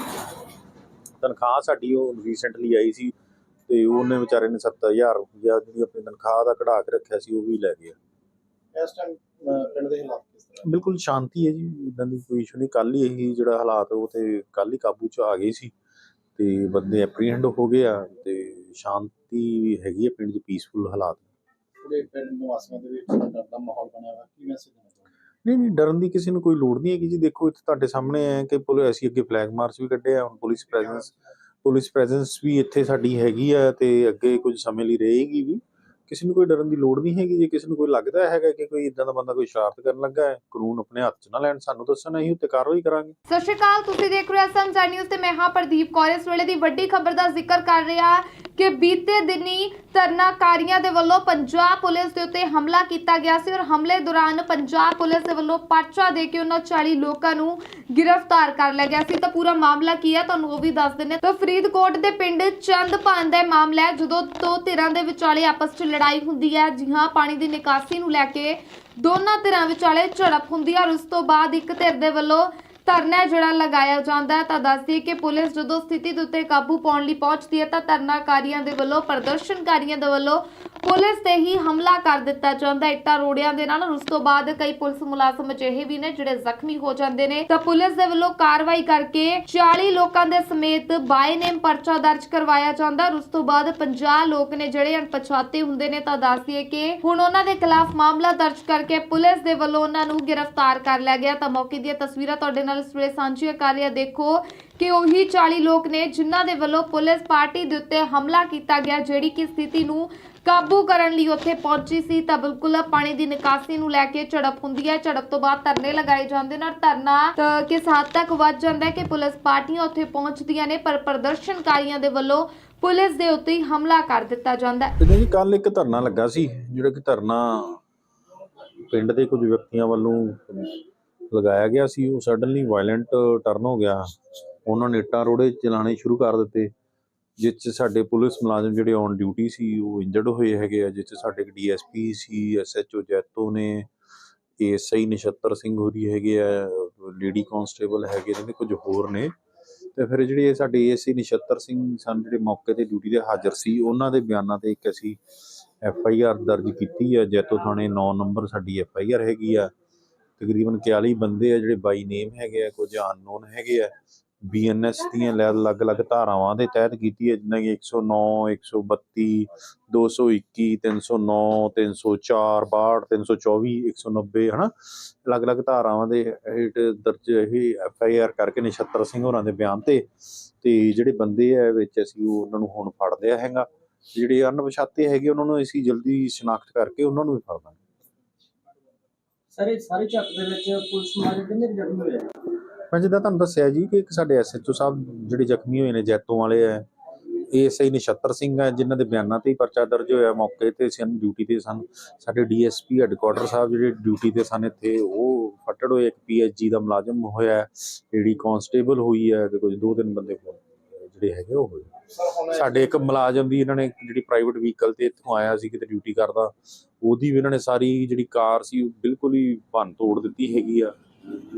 ਤਨਖਾਹ ਸਾਡੀ ਉਹ ਰੀਸੈਂਟਲੀ ਆਈ ਸੀ ਤੇ ਉਹਨੇ ਵਿਚਾਰੇ ਨੇ 70000 ਰੁਪਇਆ ਜਿਹੜੀ ਆਪਣੀ ਤਨਖਾਹ ਦਾ ਕਢਾ ਕੇ ਰੱਖਿਆ ਸੀ ਉਹ ਵੀ ਲੈ ਗਿਆ। ਇਸ ਟਾਈਮ ਪਿੰਡ ਦੇ ਹਾਲਾਤ ਕਿਸ ਤਰ੍ਹਾਂ? ਬਿਲਕੁਲ ਸ਼ਾਂਤੀ ਹੈ ਜੀ ਇਦਾਂ ਦੀ ਕੋਈ ਇਸ਼ੂ ਨਹੀਂ। ਕੱਲ ਹੀ ਇਹੀ ਜਿਹੜਾ ਹਾਲਾਤ ਉਹ ਤੇ ਕੱਲ ਹੀ ਕਾਬੂ ਚ ਆ ਗਏ ਸੀ। ਤੇ ਬੰਦੇ ਐਪਰੀਹੈਂਡ ਹੋ ਗਏ ਆ ਤੇ ਸ਼ਾਂਤੀ ਹੈਗੀ ਹੈ ਪਿੰਡ 'ਚ ਪੀਸਫੁਲ ਹਾਲਾਤ। ਪੂਰੇ ਪਿੰਡ ਨਿਵਾਸੀਆਂ ਦੇ ਵਿੱਚ ਡਰ ਦਾ ਮਾਹੌਲ ਬਣਿਆ ਹੋਇਆ। ਕੀ ਮੈਸੇਜ ਦੇਣਾ ਨਹੀਂ ਨਹੀਂ ਡਰਨ ਦੀ ਕਿਸੇ ਨੂੰ ਕੋਈ ਲੋੜ ਨਹੀਂ ਹੈਗੀ ਜੀ। ਦੇਖੋ ਇੱਥੇ ਤੁਹਾਡੇ ਸਾਹਮਣੇ ਹੈ ਕਿ ਪੁਲਿਸ ਅਸੀਂ ਅੱਗੇ ਫਲੈਗ ਮਾਰਚ ਵੀ ਕੱਢਿਆ ਹੁਣ ਪੁਲਿਸ ਪ੍ਰੈਜ਼ੈਂਸ ਪੁਲਿਸ ਪ੍ਰੈਜ਼ੈਂਸ ਵੀ ਇੱਥੇ ਸਾਡੀ ਹੈਗੀ ਆ ਤੇ ਅੱਗੇ ਕੁਝ ਸਮੇਂ ਲਈ ਰਹੇਗੀ ਵੀ। ਕਿਸੇ ਨੂੰ ਕੋਈ ਡਰਨ ਦੀ ਲੋੜ ਨਹੀਂ ਹੈਗੀ, ਜੇ ਕਿਸੇ ਨੂੰ ਕੋਈ ਲੱਗਦਾ ਹੈਗਾ ਕਿ ਕੋਈ ਇਦਾਂ ਦਾ ਬੰਦਾ ਕੋਈ ਸ਼ਰਾਰਤ ਕਰਨ ਲੱਗਾ ਹੈ, ਕਾਨੂੰਨ ਆਪਣੇ ਹੱਥ 'ਚ ਨਾ ਲੈਣ, ਸਾਨੂੰ ਦੱਸਣ, ਅਸੀਂ ਉੱਤੇ ਕਾਰਵਾਈ ਕਰਾਂਗੇ। ਸਤਿ ਸ਼੍ਰੀ ਅਕਾਲ, ਤੁਸੀਂ ਦੇਖ ਰਹੇ ਹੋ ਐਸਐਮ ਨਿਊਜ਼ ਤੇ ਮੈਂ ਹਾਂ ਪ੍ਰਦੀਪ ਕੌਰ। ਇਸ ਵੇਲੇ ਦੀ ਵੱਡੀ ਖਬਰ ਦਾ ਜ਼ਿਕਰ ਕਰ ਰਿਹਾ ਕਿ ਬੀਤੇ ਦਿਨੀ ਧਰਨਾਕਾਰੀਆਂ ਦੇ ਵੱਲੋਂ ਪੰਜਾਬ ਪੁਲਿਸ ਦੇ ਉੱਤੇ ਹਮਲਾ ਕੀਤਾ ਗਿਆ ਸੀ ਔਰ ਹਮਲੇ ਦੌਰਾਨ ਪੰਜਾਬ ਪੁਲਿਸ ਦੇ ਵੱਲੋਂ ਪਰਚਾ ਦੇ ਕੇ ਉਹਨਾਂ 40 ਲੋਕਾਂ ਨੂੰ ਗ੍ਰਿਫਤਾਰ ਕਰ ਲਿਆ ਗਿਆ ਸੀ। ਤਾਂ ਪੂਰਾ ਮਾਮਲਾ ਕੀ ਹੈ, ਤੁਹਾਨੂੰ ਉਹ ਵੀ ਦੱਸ ਦਿੰਦੇ ਤਾਂ ਫਰੀਦਕੋਟ ਦੇ ਪਿੰਡ ਚੰਦਪਾਨ ਦਾ ਮਾਮਲਾ ਹੈ, ਜਦੋਂ ਦੋ ਧਿਰਾਂ ਦੇ ਵਿਚਾਲੇ ਆਪਸ 'ਚ ਲੜਾਈ ਹੁੰਦੀ ਹੈ ਜੀ ਹਾਂ ਪਾਣੀ ਦੀ ਨਿਕਾਸੀ ਨੂੰ ਲੈ ਕੇ ਦੋਨਾਂ ਧਿਰਾਂ ਵਿਚਾਲੇ ਝੜਪ ਹੁੰਦੀ ਹੈ ਔਰ ਉਸ ਤੋਂ ਬਾਅਦ ਇੱਕ ਧਿਰ ਦੇ ਵੱਲੋਂ ਧਰਨਾ ਜਿਹੜਾ ਲਗਾਇਆ ਜਾਂਦਾ ਹੈ, ਤਾਂ ਦੱਸਦੀ ਕਿ ਪੁਲਿਸ ਜਦੋਂ ਸਥਿਤੀ ਦੇ ਉੱਤੇ ਕਾਬੂ ਪਾਉਣ ਲਈ ਪਹੁੰਚਦੀ ਹੈ, ਤਾਂ ਧਰਨਾਕਾਰੀਆਂ ਦੇ ਵੱਲੋਂ, ਪ੍ਰਦਰਸ਼ਨਕਾਰੀਆਂ ਦੇ ਵੱਲੋਂ ਪੁਲਿਸ ਤੇ ਹੀ ਹਮਲਾ ਕਰ ਦਿੱਤਾ ਜਾਂਦਾ ਇੱਟਾਂ ਰੋੜਿਆਂ ਦੇ ਨਾਲ ਉਸ ਤੋਂ ਬਾਅਦ ਕਈ ਪੁਲਿਸ ਮੁਲਾਜ਼ਮ ਅਜਿਹੇ ਵੀ ਨੇ ਜਿਹੜੇ ਜ਼ਖਮੀ ਹੋ ਜਾਂਦੇ ਨੇ। ਤਾਂ ਪੁਲਿਸ ਦੇ ਵੱਲੋਂ ਕਾਰਵਾਈ ਕਰਕੇ 40 ਲੋਕਾਂ ਦੇ ਸਮੇਤ ਬਾਏ ਨੇਮ ਪਰਚਾ ਦਰਜ ਕਰਵਾਇਆ ਜਾਂਦਾ ਉਸ ਤੋਂ ਬਾਅਦ 50 ਲੋਕ ਨੇ ਜਿਹੜੇ ਅਣਪਛਾਤੇ ਹੁੰਦੇ ਨੇ, ਤਾਂ ਦੱਸਦੀਏ ਕਿ ਹੁਣ ਉਹਨਾਂ ਦੇ ਖਿਲਾਫ ਮਾਮਲਾ ਦਰਜ ਕਰਕੇ ਪੁਲਿਸ ਦੇ ਵੱਲੋਂ ਉਹਨਾਂ ਨੂੰ ਗ੍ਰਿਫਤਾਰ ਕਰ ਲਿਆ ਗਿਆ। ਤਾਂ ਮੌਕੇ ਦੀਆਂ ਤਸਵੀਰਾਂ ਤੁਹਾਡੇ ਨਾਲ ਇਸ ਵੇਲੇ ਸਾਂਝੀਆਂ ਕਰ ਲਿਆ ਦੇਖੋ ਕਿ ਉਹੀ 40 ਲੋਕ ਨੇ ਜਿਨ੍ਹਾਂ ਦੇ ਵੱਲੋਂ ਪੁਲਿਸ ਪਾਰਟੀ ਦੇ ਉੱਤੇ ਹਮਲਾ ਕੀਤਾ ਗਿਆ, ਜਿਹੜੀ ਕਿ ਸਥਿਤੀ ਨੂੰ ਕਾਬੂ ਕਰਨ ਲਈ ਉੱਥੇ ਪਹੁੰਚੀ ਸੀ। ਤਾਂ ਬਿਲਕੁਲ ਪਾਣੀ ਦੀ ਨਿਕਾਸੀ ਨੂੰ ਲੈ ਕੇ ਝੜਪ ਹੁੰਦੀ ਹੈ। ਝੜਪ ਤੋਂ ਬਾਅਦ ਧਰਨੇ ਲਗਾਏ ਜਾਂਦੇ ਨੇ ਧਰਨਾ ਕਿਸ ਹੱਦ ਤੱਕ ਵੱਧ ਜਾਂਦਾ ਹੈ ਕਿ ਪੁਲਿਸ ਪਾਰਟੀਆਂ ਉੱਥੇ ਪਹੁੰਚਦੀਆਂ ਨੇ, ਪਰ ਪ੍ਰਦਰਸ਼ਨਕਾਰੀਆਂ ਦੇ ਵੱਲੋਂ ਪੁਲਿਸ ਦੇ ਉੱਤੇ ਹੀ ਹਮਲਾ ਕਰ ਦਿੱਤਾ ਜਾਂਦਾ ਹੈ। ਜੀ ਕੱਲ ਇੱਕ ਧਰਨਾ ਲੱਗਾ ਸੀ, ਜਿਹੜਾ ਕਿ ਧਰਨਾ ਪਿੰਡ ਦੇ ਕੁਝ ਵਿਅਕਤੀਆਂ ਵੱਲੋਂ ਲਗਾਇਆ ਗਿਆ ਸੀ, ਉਹ ਸਡਨਲੀ ਵਾਇਲੈਂਟ ਟਰਨ ਹੋ ਗਿਆ। ਉਹਨਾਂ ਨੇ ਇੱਟਾਂ ਰੋੜੇ ਚਲਾਣੇ ਸ਼ੁਰੂ ਕਰ ਦਿੱਤੇ, ਜਿਸ 'ਚ ਸਾਡੇ ਪੁਲਿਸ ਮੁਲਾਜ਼ਮ ਜਿਹੜੇ ਔਨ ਡਿਊਟੀ ਸੀ, ਉਹ ਇੰਜਰਡ ਹੋਏ ਹੈਗੇ ਆ, ਜਿਸ 'ਚ ਸਾਡੇ ਡੀਐਸਪੀ ਸੀ ਐਸਐਚਓ ਜੈਤੋ ਨੇ ਏਐਸਆਈ ਨਛੱਤਰ ਸਿੰਘ ਹੋਰੀ ਹੈਗੇ ਆ ਲੇਡੀ ਕਾਂਸਟੇਬਲ ਹੈਗੇ ਨੇ, ਕੁਝ ਹੋਰ ਨੇ। ਤੇ ਫਿਰ ਜਿਹੜੇ ਸਾਡੇ ਏਐਸਆਈ ਨਛੱਤਰ ਸਿੰਘ ਸਨ, ਜਿਹੜੇ ਮੌਕੇ ਤੇ ਡਿਊਟੀ ਦੇ ਹਾਜ਼ਰ ਸੀ, ਉਹਨਾਂ ਦੇ ਬਿਆਨਾਂ ਤੇ ਇੱਕ ਅਸੀਂ ਐਫ ਆਈ ਆਰ ਦਰਜ ਕੀਤੀ ਹੈ ਜੈਤੋ ਥਾਣੇ 9 ਨੰਬਰ ਸਾਡੀ ਐਫ ਆਈ ਆਰ ਹੈਗੀ ਆ। ਤਕਰੀਬਨ 41 ਬੰਦੇ ਆ ਜਿਹੜੇ ਬਾਈ ਨੇਮ ਹੈਗੇ ਆ, ਕੁਝ ਅਨਨੋਨ ਹੈਗੇ ਆ। ਬੀਐਨਐਸ ਦੀਆਂ ਅਲੱਗ-ਅਲੱਗ ਧਾਰਾਵਾਂ ਦੇ ਤਹਿਤ ਕੀਤੀ ਹੈ, ਜਿੱਦਾਂ ਕਿ 109 132 221 309 304 62 324 190 ਹਨਾ? ਅਲੱਗ-ਅਲੱਗ ਧਾਰਾਵਾਂ ਦੇ ਹੇਠ ਦਰਜ ਇਹ ਐਫ ਆਈ ਆਰ ਕਰਕੇ ਨਛੱਤਰ ਸਿੰਘ ਹੋਰਾਂ ਦੇ ਬਿਆਨ ਤੇ ਤੇ ਜਿਹੜੇ ਬੰਦੇ ਆ ਵਿੱਚ ਅਸੀਂ ਉਹਨਾਂ ਨੂੰ ਹੁਣ ਫੜ ਲਿਆ ਹੈਗਾ। ਜਿਹੜੇ ਅਣਪਛਾਤੇ ਹੈਗੇ, ਉਹਨਾਂ ਨੂੰ ਅਸੀਂ ਜਲਦੀ ਸ਼ਨਾਖਤ ਕਰਕੇ ਉਹਨਾਂ ਨੂੰ ਵੀ ਫੜ ਦਾਂਗੇ ਸਰ ਇਹ ਸਾਰੇ ਝੱਕ ਦੇ ਵਿੱਚ ਪੁਲਿਸ ਮੁਲਾਜ਼ਮ ਕਿੰਨੇ ਜ਼ਖਮੀ ਹੋਏ ਮੈਂ ਜਿੱਦਾਂ ਤੁਹਾਨੂੰ ਦੱਸਿਆ ਜੀ ਕਿ ਇੱਕ ਸਾਡੇ ਐਸਐਚਓ ਸਾਹਿਬ ਜਿਹੜੇ ਜ਼ਖਮੀ ਹੋਏ ਨੇ, ਜੈਤੋਂ ਵਾਲੇ ਆ ਏਐਸਆਈ ਨਛੱਤਰ ਸਿੰਘ ਆ, ਜਿਨ੍ਹਾਂ ਦੇ ਬਿਆਨਾਂ ਤੇ ਹੀ ਪਰਚਾ ਦਰਜ ਹੋਇਆ ਮੌਕੇ ਤੇ ਸਨ ਡਿਊਟੀ ਤੇ ਸਨ ਸਾਡੇ ਡੀਐਸਪੀ ਹੈੱਡਕੁਆਟਰ ਸਾਹਿਬ ਜਿਹੜੇ ਡਿਊਟੀ ਤੇ ਸਨ ਇੱਥੇ, ਉਹ ਫੱਟੜ ਹੋਏ, ਇੱਕ ਪੀਐਚਜੀ ਦਾ ਮੁਲਾਜ਼ਮ ਹੋਇਆ, ਜਿਹੜੀ ਕਾਂਸਟੇਬਲ ਹੋਈ ਹੈ ਤੇ ਕੁਝ ਦੋ ਤਿੰਨ ਬੰਦੇ ਹੋਰ। ਜਿਹੜੇ ਹੈਗੇ ਉਹ ਹੋਏ। ਸਾਡੇ ਇੱਕ ਮੁਲਾਜ਼ਮ ਦੀ ਇਹਨਾਂ ਨੇ ਜਿਹੜੀ ਪ੍ਰਾਈਵੇਟ ਵਹੀਕਲ ਤੇ ਇੱਥੋਂ ਆਇਆ ਸੀ ਕਿਤੇ ਡਿਊਟੀ ਕਰਦਾ ਉਹਦੀ ਵੀ ਇਹਨਾਂ ਨੇ ਸਾਰੀ ਜਿਹੜੀ ਕਾਰ ਸੀ ਉਹ ਬਿਲਕੁਲ ਹੀ ਭੰਨ ਤੋੜ ਦਿੱਤੀ ਹੈਗੀ ਆ।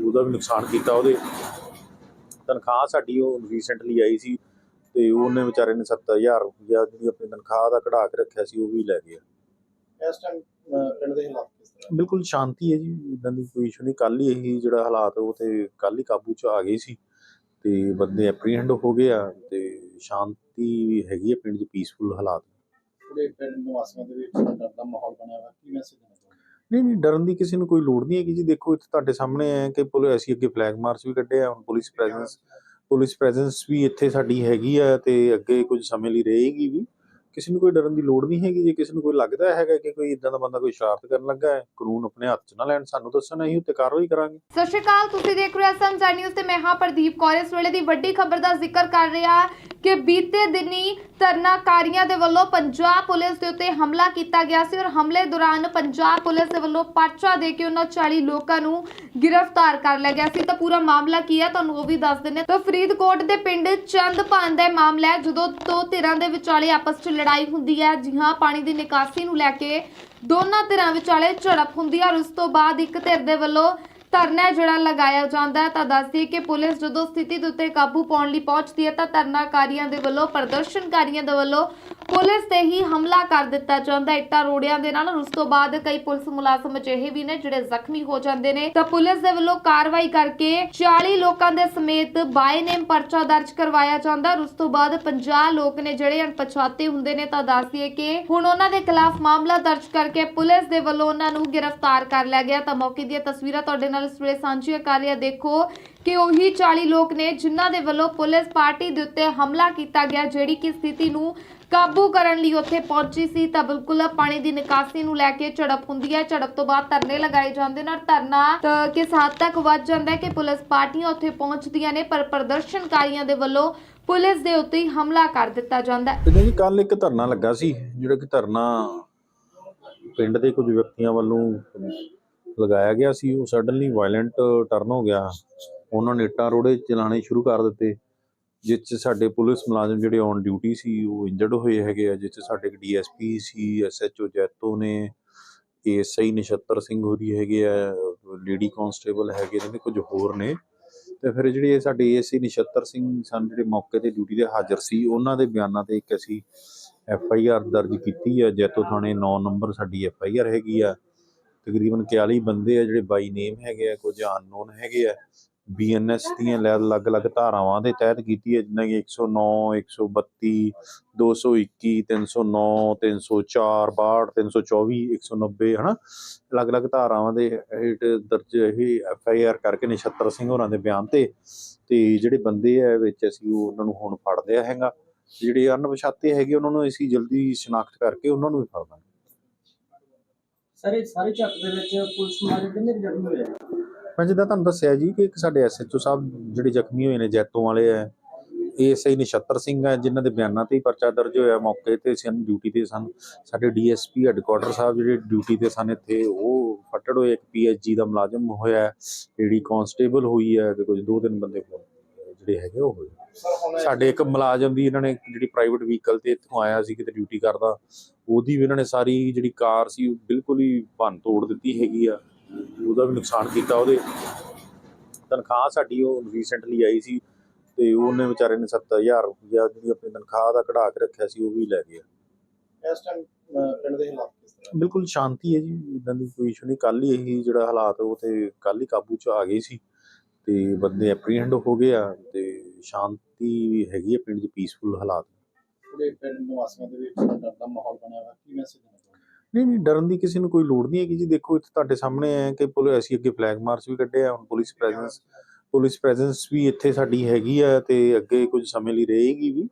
ਉਹਦਾ ਵੀ ਨੁਕਸਾਨ ਕੀਤਾ ਉਹਦੇ। ਤਨਖਾਹ ਸਾਡੀ ਉਹ ਰੀਸੈਂਟਲੀ ਆਈ ਸੀ ਤੇ ਉਹਨੇ ਵਿਚਾਰੇ ਨੇ 70000 ਰੁਪਇਆ ਜਿਹੜੀ ਆਪਣੀ ਤਨਖਾਹ ਦਾ ਕਢਾ ਕੇ ਰੱਖਿਆ ਸੀ ਉਹ ਵੀ ਲੈ ਗਿਆ। ਇਸ ਟਾਈਮ ਪਿੰਡ ਦੇ ਹਾਲਾਤ ਕਿਸ ਤਰ੍ਹਾਂ? ਬਿਲਕੁਲ ਸ਼ਾਂਤੀ ਹੈ ਜੀ ਇਦਾਂ ਦੀ ਕੋਈ ਇਸ਼ੂ ਨਹੀਂ। ਕੱਲ ਹੀ ਇਹੀ ਜਿਹੜਾ ਹਾਲਾਤ ਉਹ ਤੇ ਕੱਲ ਹੀ ਕਾਬੂ ਚ ਆ ਗਏ ਸੀ। ਤੇ ਬੰਦੇ ਐਪਰੀਹੈਂਡ ਹੋ ਗਏ ਆ ਤੇ ਸ਼ਾਂਤੀ ਹੈਗੀ ਹੈ ਪਿੰਡ 'ਚ ਪੀਸਫੁਲ ਹਾਲਾਤ। ਪੂਰੇ ਪਿੰਡ ਨਿਵਾਸੀਆਂ ਦੇ ਵਿੱਚ ਡਰ ਦਾ ਮਾਹੌਲ ਬਣਿਆ ਹੋਇਆ ਕੀ ਮੈਸੇਜ ਦੇਣਾ ਨਹੀਂ ਨਹੀਂ ਡਰਨ ਦੀ ਕਿਸੇ ਨੂੰ ਕੋਈ ਲੋੜ ਨਹੀਂ ਹੈਗੀ ਜੀ। ਦੇਖੋ ਇੱਥੇ ਤੁਹਾਡੇ ਸਾਹਮਣੇ ਹੈ ਕਿ ਪੁਲਿਸ ਅਸੀਂ ਅੱਗੇ ਫਲੈਗ ਮਾਰਚ ਵੀ ਕੱਢਿਆ ਹੁਣ ਪੁਲਿਸ ਪ੍ਰੈਜ਼ੈਂਸ ਪੁਲਿਸ ਪ੍ਰੈਜ਼ੈਂਸ ਵੀ ਇੱਥੇ ਸਾਡੀ ਹੈਗੀ ਆ ਤੇ ਅੱਗੇ ਕੁਝ ਸਮੇਂ ਲਈ ਰਹੇਗੀ ਵੀ। ਕਿਸੇ ਨੂੰ ਕੋਈ ਡਰਨ ਦੀ ਲੋੜ ਨਹੀਂ ਹੈਗੀ, ਜੇ ਕਿਸੇ ਨੂੰ ਕੋਈ ਲੱਗਦਾ ਹੈਗਾ ਕਿ ਕੋਈ ਇਦਾਂ ਦਾ ਬੰਦਾ ਕੋਈ ਸ਼ਰਾਰਤ ਕਰਨ ਲੱਗਾ ਹੈ, ਕਾਨੂੰਨ ਆਪਣੇ ਹੱਥ 'ਚ ਨਾ ਲੈਣ, ਸਾਨੂੰ ਦੱਸਣ ਅਸੀਂ ਉੱਤੇ ਕਾਰਵਾਈ ਕਰਾਂਗੇ। ਸਤਿ ਸ਼੍ਰੀ ਅਕਾਲ, ਤੁਸੀਂ ਦੇਖ ਰਹੇ ਹੋ ਐਸਐਮ ਨਿਊਜ਼ ਤੇ ਮੈਂ ਹਾਂ ਪ੍ਰਦੀਪ ਕੌਰ। ਇਸ ਵੇਲੇ ਦੀ ਵੱਡੀ ਖਬਰ ਦਾ ਜ਼ਿਕਰ ਕਰ ਰਿਹਾ ਕਿ ਬੀਤੇ ਦਿਨੀ ਧਰਨਾਕਾਰੀਆਂ ਦੇ ਵੱਲੋਂ ਪੰਜਾਬ ਪੁਲਿਸ ਦੇ ਉੱਤੇ ਹਮਲਾ ਕੀਤਾ ਗਿਆ ਸੀ ਔਰ ਹਮਲੇ ਦੌਰਾਨ ਪੰਜਾਬ ਪੁਲਿਸ ਦੇ ਵੱਲੋਂ ਪਰਚਾ ਦੇ ਕੇ ਉਹਨਾਂ 40 ਲੋਕਾਂ ਨੂੰ ਗ੍ਰਿਫਤਾਰ ਕਰ ਲਿਆ ਗਿਆ ਸੀ। ਤਾਂ ਪੂਰਾ ਮਾਮਲਾ ਕੀ ਹੈ, ਤੁਹਾਨੂੰ ਉਹ ਵੀ ਦੱਸ ਦਿੰਦੇ ਤਾਂ ਫਰੀਦਕੋਟ ਦੇ ਪਿੰਡ ਚੰਦਪਾਨ ਦਾ ਮਾਮਲਾ ਹੈ, ਜਦੋਂ ਦੋ ਧਿਰਾਂ ਦੇ ਵਿਚਾਲੇ ਆਪਸ 'ਚ ਲੜਾਈ ਹੁੰਦੀ ਹੈ ਜੀ ਹਾਂ ਪਾਣੀ ਦੀ ਨਿਕਾਸੀ ਨੂੰ ਲੈ ਕੇ ਦੋਨਾਂ ਧਿਰਾਂ ਵਿਚਾਲੇ ਝੜਪ ਹੁੰਦੀ ਹੈ ਔਰ ਉਸ ਤੋਂ ਬਾਅਦ ਇੱਕ ਧਿਰ ਦੇ ਵੱਲੋਂ ਧਰਨਾ ਜਿਹੜਾ ਲਗਾਇਆ ਜਾਂਦਾ ਹੈ, ਤਾਂ ਦੱਸਦੀ ਕਿ ਪੁਲਿਸ ਜਦੋਂ ਸਥਿਤੀ ਦੇ ਉੱਤੇ ਕਾਬੂ ਪਾਉਣ ਲਈ ਪਹੁੰਚਦੀ ਹੈ, ਤਾਂ ਧਰਨਾਕਾਰੀਆਂ ਦੇ ਵੱਲੋਂ, ਪ੍ਰਦਰਸ਼ਨਕਾਰੀਆਂ ਦੇ ਵੱਲੋਂ ਪੁਲਿਸ ਤੇ ਹੀ ਹਮਲਾ ਕਰ ਦਿੱਤਾ ਜਾਂਦਾ ਇੱਟਾਂ ਰੋੜਿਆਂ ਦੇ ਨਾਲ, ਉਸ ਤੋਂ ਬਾਅਦ ਕਈ ਪੁਲਿਸ ਮੁਲਾਜ਼ਮ ਅਜਿਹੇ ਵੀ ਨੇ ਜਿਹੜੇ ਜ਼ਖਮੀ ਹੋ ਜਾਂਦੇ ਨੇ। ਤਾਂ ਪੁਲਿਸ ਦੇ ਵੱਲੋਂ ਕਾਰਵਾਈ ਕਰਕੇ 40 ਲੋਕਾਂ ਦੇ ਸਮੇਤ ਬਾਏ ਨੇਮ ਪਰਚਾ ਦਰਜ ਕਰਵਾਇਆ ਜਾਂਦਾ ਉਸ ਤੋਂ ਬਾਅਦ 50 ਲੋਕ ਨੇ ਜਿਹੜੇ ਅਣਪਛਾਤੇ ਹੁੰਦੇ ਨੇ, ਤਾਂ ਦੱਸਦੀਏ ਕਿ ਹੁਣ ਉਹਨਾਂ ਦੇ ਖਿਲਾਫ ਮਾਮਲਾ ਦਰਜ ਕਰਕੇ ਪੁਲਿਸ ਦੇ ਵੱਲੋਂ ਉਹਨਾਂ ਨੂੰ ਗ੍ਰਿਫਤਾਰ ਕਰ ਲਿਆ ਗਿਆ। ਤਾਂ ਮੌਕੇ ਦੀਆਂ ਤਸਵੀਰਾਂ ਤੁਹਾਡੇ ਨਾਲ ਇਸ ਵੇਲੇ ਸਾਂਝੀਆਂ ਕਰ ਰਿਹਾ ਦੇਖੋ ਕਿ ਉਹੀ 40 ਲੋਕ ਨੇ ਜਿਨ੍ਹਾਂ ਦੇ ਵੱਲੋਂ ਪੁਲਿਸ ਪਾਰਟੀ ਦੇ ਉੱਤੇ ਹਮਲਾ ਕੀਤਾ ਗਿਆ, ਜਿਹੜੀ ਕਿ ਸਥਿਤੀ ਨੂੰ ਕਾਬੂ ਕਰਨ ਲਈ ਉੱਥੇ ਪਹੁੰਚੀ ਸੀ। ਤਾਂ ਬਿਲਕੁਲ ਪਾਣੀ ਦੀ ਨਿਕਾਸੀ ਨੂੰ ਲੈ ਕੇ ਝੜਪ ਹੁੰਦੀ ਹੈ। ਝੜਪ ਤੋਂ ਬਾਅਦ ਧਰਨੇ ਲਗਾਏ ਜਾਂਦੇ ਨੇ ਧਰਨਾ ਕਿਸ ਹੱਦ ਤੱਕ ਵੱਧ ਜਾਂਦਾ ਹੈ ਕਿ ਪੁਲਿਸ ਪਾਰਟੀਆਂ ਉੱਥੇ ਪਹੁੰਚਦੀਆਂ ਨੇ, ਪਰ ਪ੍ਰਦਰਸ਼ਨਕਾਰੀਆਂ ਦੇ ਵੱਲੋਂ ਪੁਲਿਸ ਦੇ ਉੱਤੇ ਹੀ ਹਮਲਾ ਕਰ ਦਿੱਤਾ ਜਾਂਦਾ ਹੈ। ਜੀ ਕੱਲ ਇੱਕ ਧਰਨਾ ਲੱਗਾ ਸੀ, ਜਿਹੜਾ ਕਿ ਧਰਨਾ ਪਿੰਡ ਦੇ ਕੁਝ ਵਿਅਕਤੀਆਂ ਵੱਲੋਂ ਲਗਾਇਆ ਗਿਆ ਸੀ, ਉਹ ਸਡਨਲੀ ਵਾਇਲੈਂਟ ਟਰਨ ਹੋ ਗਿਆ। ਉਹਨਾਂ ਨੇ ਇੱਟਾਂ ਰੋੜੇ ਚਲਾਣੇ ਸ਼ੁਰੂ ਕਰ ਦਿੱਤੇ, ਜਿਸ 'ਚ ਸਾਡੇ ਪੁਲਿਸ ਮੁਲਾਜ਼ਮ ਜਿਹੜੇ ਔਨ ਡਿਊਟੀ ਸੀ, ਉਹ ਇੰਜਰਡ ਹੋਏ ਹੈਗੇ ਆ, ਜਿਸ 'ਚ ਸਾਡੇ ਡੀਐਸਪੀ ਸੀ ਐਸਐਚਓ ਜੈਤੋ ਨੇ ਏਐਸਆਈ ਨਛੱਤਰ ਸਿੰਘ ਹੋਰੀ ਹੈਗੇ ਆ ਲੇਡੀ ਕਾਂਸਟੇਬਲ ਹੈਗੇ ਨੇ, ਕੁਝ ਹੋਰ ਨੇ। ਤੇ ਫਿਰ ਜਿਹੜੇ ਇਹ ਸਾਡੇ ਏਐਸਆਈ ਨਛੱਤਰ ਸਿੰਘ ਸਨ, ਜਿਹੜੇ ਮੌਕੇ ਤੇ ਡਿਊਟੀ ਤੇ ਹਾਜ਼ਰ ਸੀ, ਉਹਨਾਂ ਦੇ ਬਿਆਨਾਂ ਤੇ ਇੱਕ ਅਸੀਂ ਐਫ ਆਈ ਆਰ ਦਰਜ ਕੀਤੀ ਆ, ਜੈਤੋ ਥਾਣੇ 9 ਨੰਬਰ ਸਾਡੀ ਐਫ ਆਈ ਆਰ ਹੈਗੀ ਆ। ਤਕਰੀਬਨ 41 ਬੰਦੇ ਆ ਜਿਹੜੇ ਬਾਈ ਨੇਮ ਹੈਗੇ ਆ, ਕੁਝ ਅਨਨੋਨ ਹੈਗੇ ਆ। ਬੀਐਨਐਸ ਦੀਆਂ ਅਲੱਗ-ਅਲੱਗ ਧਾਰਾਵਾਂ ਦੇ ਤਹਿਤ ਕੀਤੀ ਹੈ ਜਿੱਦਾਂ ਕਿ 109 132 221 309 304 62 324 190 ਹਨਾ? ਅਲੱਗ-ਅਲੱਗ ਧਾਰਾਵਾਂ ਦੇ ਹੇਠ ਦਰਜ ਇਹ ਐਫ ਆਈ ਆਰ ਕਰਕੇ ਨਛੱਤਰ ਸਿੰਘ ਹੋਰਾਂ ਦੇ ਬਿਆਨ ਤੇ ਤੇ ਜਿਹੜੇ ਬੰਦੇ ਆ ਵਿੱਚ ਅਸੀਂ ਉਹਨਾਂ ਨੂੰ ਹੁਣ ਫੜ ਲਿਆ ਹੈਗਾ। ਜਿਹੜੇ ਅਣਪਛਾਤੇ ਹੈਗੇ, ਉਹਨਾਂ ਨੂੰ ਅਸੀਂ ਜਲਦੀ ਸ਼ਨਾਖਤ ਕਰਕੇ ਉਹਨਾਂ ਨੂੰ ਵੀ ਫੜ ਦਾਂਗੇ। ਸਰ ਇਹ ਸਾਰੇ ਝੱਕ ਦੇ ਵਿੱਚ ਪੁਲਿਸ ਮੁਲਾਜ਼ਮ ਕਿੰਨੇ ਕੁ ਜ਼ਖਮੀ ਹੋਏ ਆ? ਮੈਂ ਜਿੱਦਾਂ ਤੁਹਾਨੂੰ ਦੱਸਿਆ ਜੀ ਕਿ ਇੱਕ ਸਾਡੇ ਐਸਐਚਓ ਸਾਹਿਬ ਜਿਹੜੇ ਜ਼ਖਮੀ ਹੋਏ ਨੇ, ਜੈਤੋਂ ਵਾਲੇ ਆ ਏਐਸਆਈ ਨਛੱਤਰ ਸਿੰਘ ਆ, ਜਿਨ੍ਹਾਂ ਦੇ ਬਿਆਨਾਂ ਤੇ ਹੀ ਪਰਚਾ ਦਰਜ ਹੋਇਆ ਮੌਕੇ ਤੇ ਸਨ ਡਿਊਟੀ ਤੇ ਸਨ ਸਾਡੇ ਡੀਐਸਪੀ ਹੈੱਡਕੁਆਟਰ ਸਾਹਿਬ ਜਿਹੜੇ ਡਿਊਟੀ ਤੇ ਸਨ ਇੱਥੇ, ਉਹ ਫੱਟੜ ਹੋਏ, ਇੱਕ ਪੀਐਚਜੀ ਦਾ ਮੁਲਾਜ਼ਮ ਹੋਇਆ, ਜਿਹੜੀ ਕਾਂਸਟੇਬਲ ਹੋਈ ਹੈ ਤੇ ਕੁਝ ਦੋ ਤਿੰਨ ਬੰਦੇ ਹੋਰ ਜਿਹੜੇ ਹੈਗੇ ਉਹ ਹੋਏ। ਸਾਡੇ ਇੱਕ ਮੁਲਾਜ਼ਮ ਦੀ ਇਹਨਾਂ ਨੇ ਜਿਹੜੀ ਪ੍ਰਾਈਵੇਟ ਵਹੀਕਲ ਤੇ ਇੱਥੋਂ ਆਇਆ ਸੀ ਕਿਤੇ ਡਿਊਟੀ ਕਰਦਾ ਉਹਦੀ ਵੀ ਇਹਨਾਂ ਨੇ ਸਾਰੀ ਜਿਹੜੀ ਕਾਰ ਸੀ ਉਹ ਬਿਲਕੁਲ ਹੀ ਭੰਨ ਤੋੜ ਦਿੱਤੀ ਹੈਗੀ ਆ। ਉਹਦਾ ਵੀ ਨੁਕਸਾਨ ਕੀਤਾ ਉਹਦੇ। ਤਨਖਾਹ ਸਾਡੀ ਉਹ ਰੀਸੈਂਟਲੀ ਆਈ ਸੀ ਤੇ ਉਹਨੇ ਵਿਚਾਰੇ ਨੇ 70000 ਰੁਪਇਆ ਜਿਹੜੀ ਆਪਣੀ ਤਨਖਾਹ ਦਾ ਕਢਾ ਕੇ ਰੱਖਿਆ ਸੀ ਉਹ ਵੀ ਲੈ ਗਿਆ। ਇਸ ਟਾਈਮ ਪਿੰਡ ਦੇ ਹਾਲਾਤ ਕਿਸ ਤਰ੍ਹਾਂ ਬਿਲਕੁਲ ਸ਼ਾਂਤੀ ਹੈ ਜੀ ਇਦਾਂ ਦੀ ਕੋਈ ਇਸ਼ੂ ਨਹੀਂ। ਕੱਲ ਹੀ ਇਹੀ ਜਿਹੜਾ ਹਾਲਾਤ ਉਹ ਤੇ ਕੱਲ ਹੀ ਕਾਬੂ ਚ ਆ ਗਏ ਸੀ। ਤੇ ਬੰਦੇ ਐਪਰੀਹੈਂਡ ਹੋ ਗਏ ਆ ਤੇ ਸ਼ਾਂਤੀ ਹੈਗੀ ਹੈ ਪਿੰਡ 'ਚ ਪੀਸਫੁਲ ਹਾਲਾਤ। ਪੂਰੇ ਪਿੰਡ ਨਿਵਾਸੀਆਂ ਦੇ ਵਿੱਚ ਡਰ ਦਾ ਮਾਹੌਲ ਬਣਿਆ ਹੋਇਆ ਕੀ ਮੈਸੇਜ ਦੇਣਾ ਨਹੀਂ ਨਹੀਂ ਡਰਨ ਦੀ ਕਿਸੇ ਨੂੰ ਕੋਈ ਲੋੜ ਨਹੀਂ ਹੈਗੀ ਜੀ। ਦੇਖੋ ਇੱਥੇ ਤੁਹਾਡੇ ਸਾਹਮਣੇ ਹੈ ਕਿ ਪੁਲਿਸ ਅਸੀਂ ਅੱਗੇ ਫਲੈਗ ਮਾਰਚ ਵੀ ਕੱਢਿਆ ਹੁਣ ਪੁਲਿਸ ਪ੍ਰੈਜ਼ੈਂਸ ਪੁਲਿਸ ਪ੍ਰੈਜ਼ੈਂਸ ਵੀ ਇੱਥੇ ਸਾਡੀ ਹੈਗੀ ਆ ਤੇ ਅੱਗੇ ਕੁਝ ਸਮੇਂ ਲਈ ਰਹੇਗੀ ਵੀ।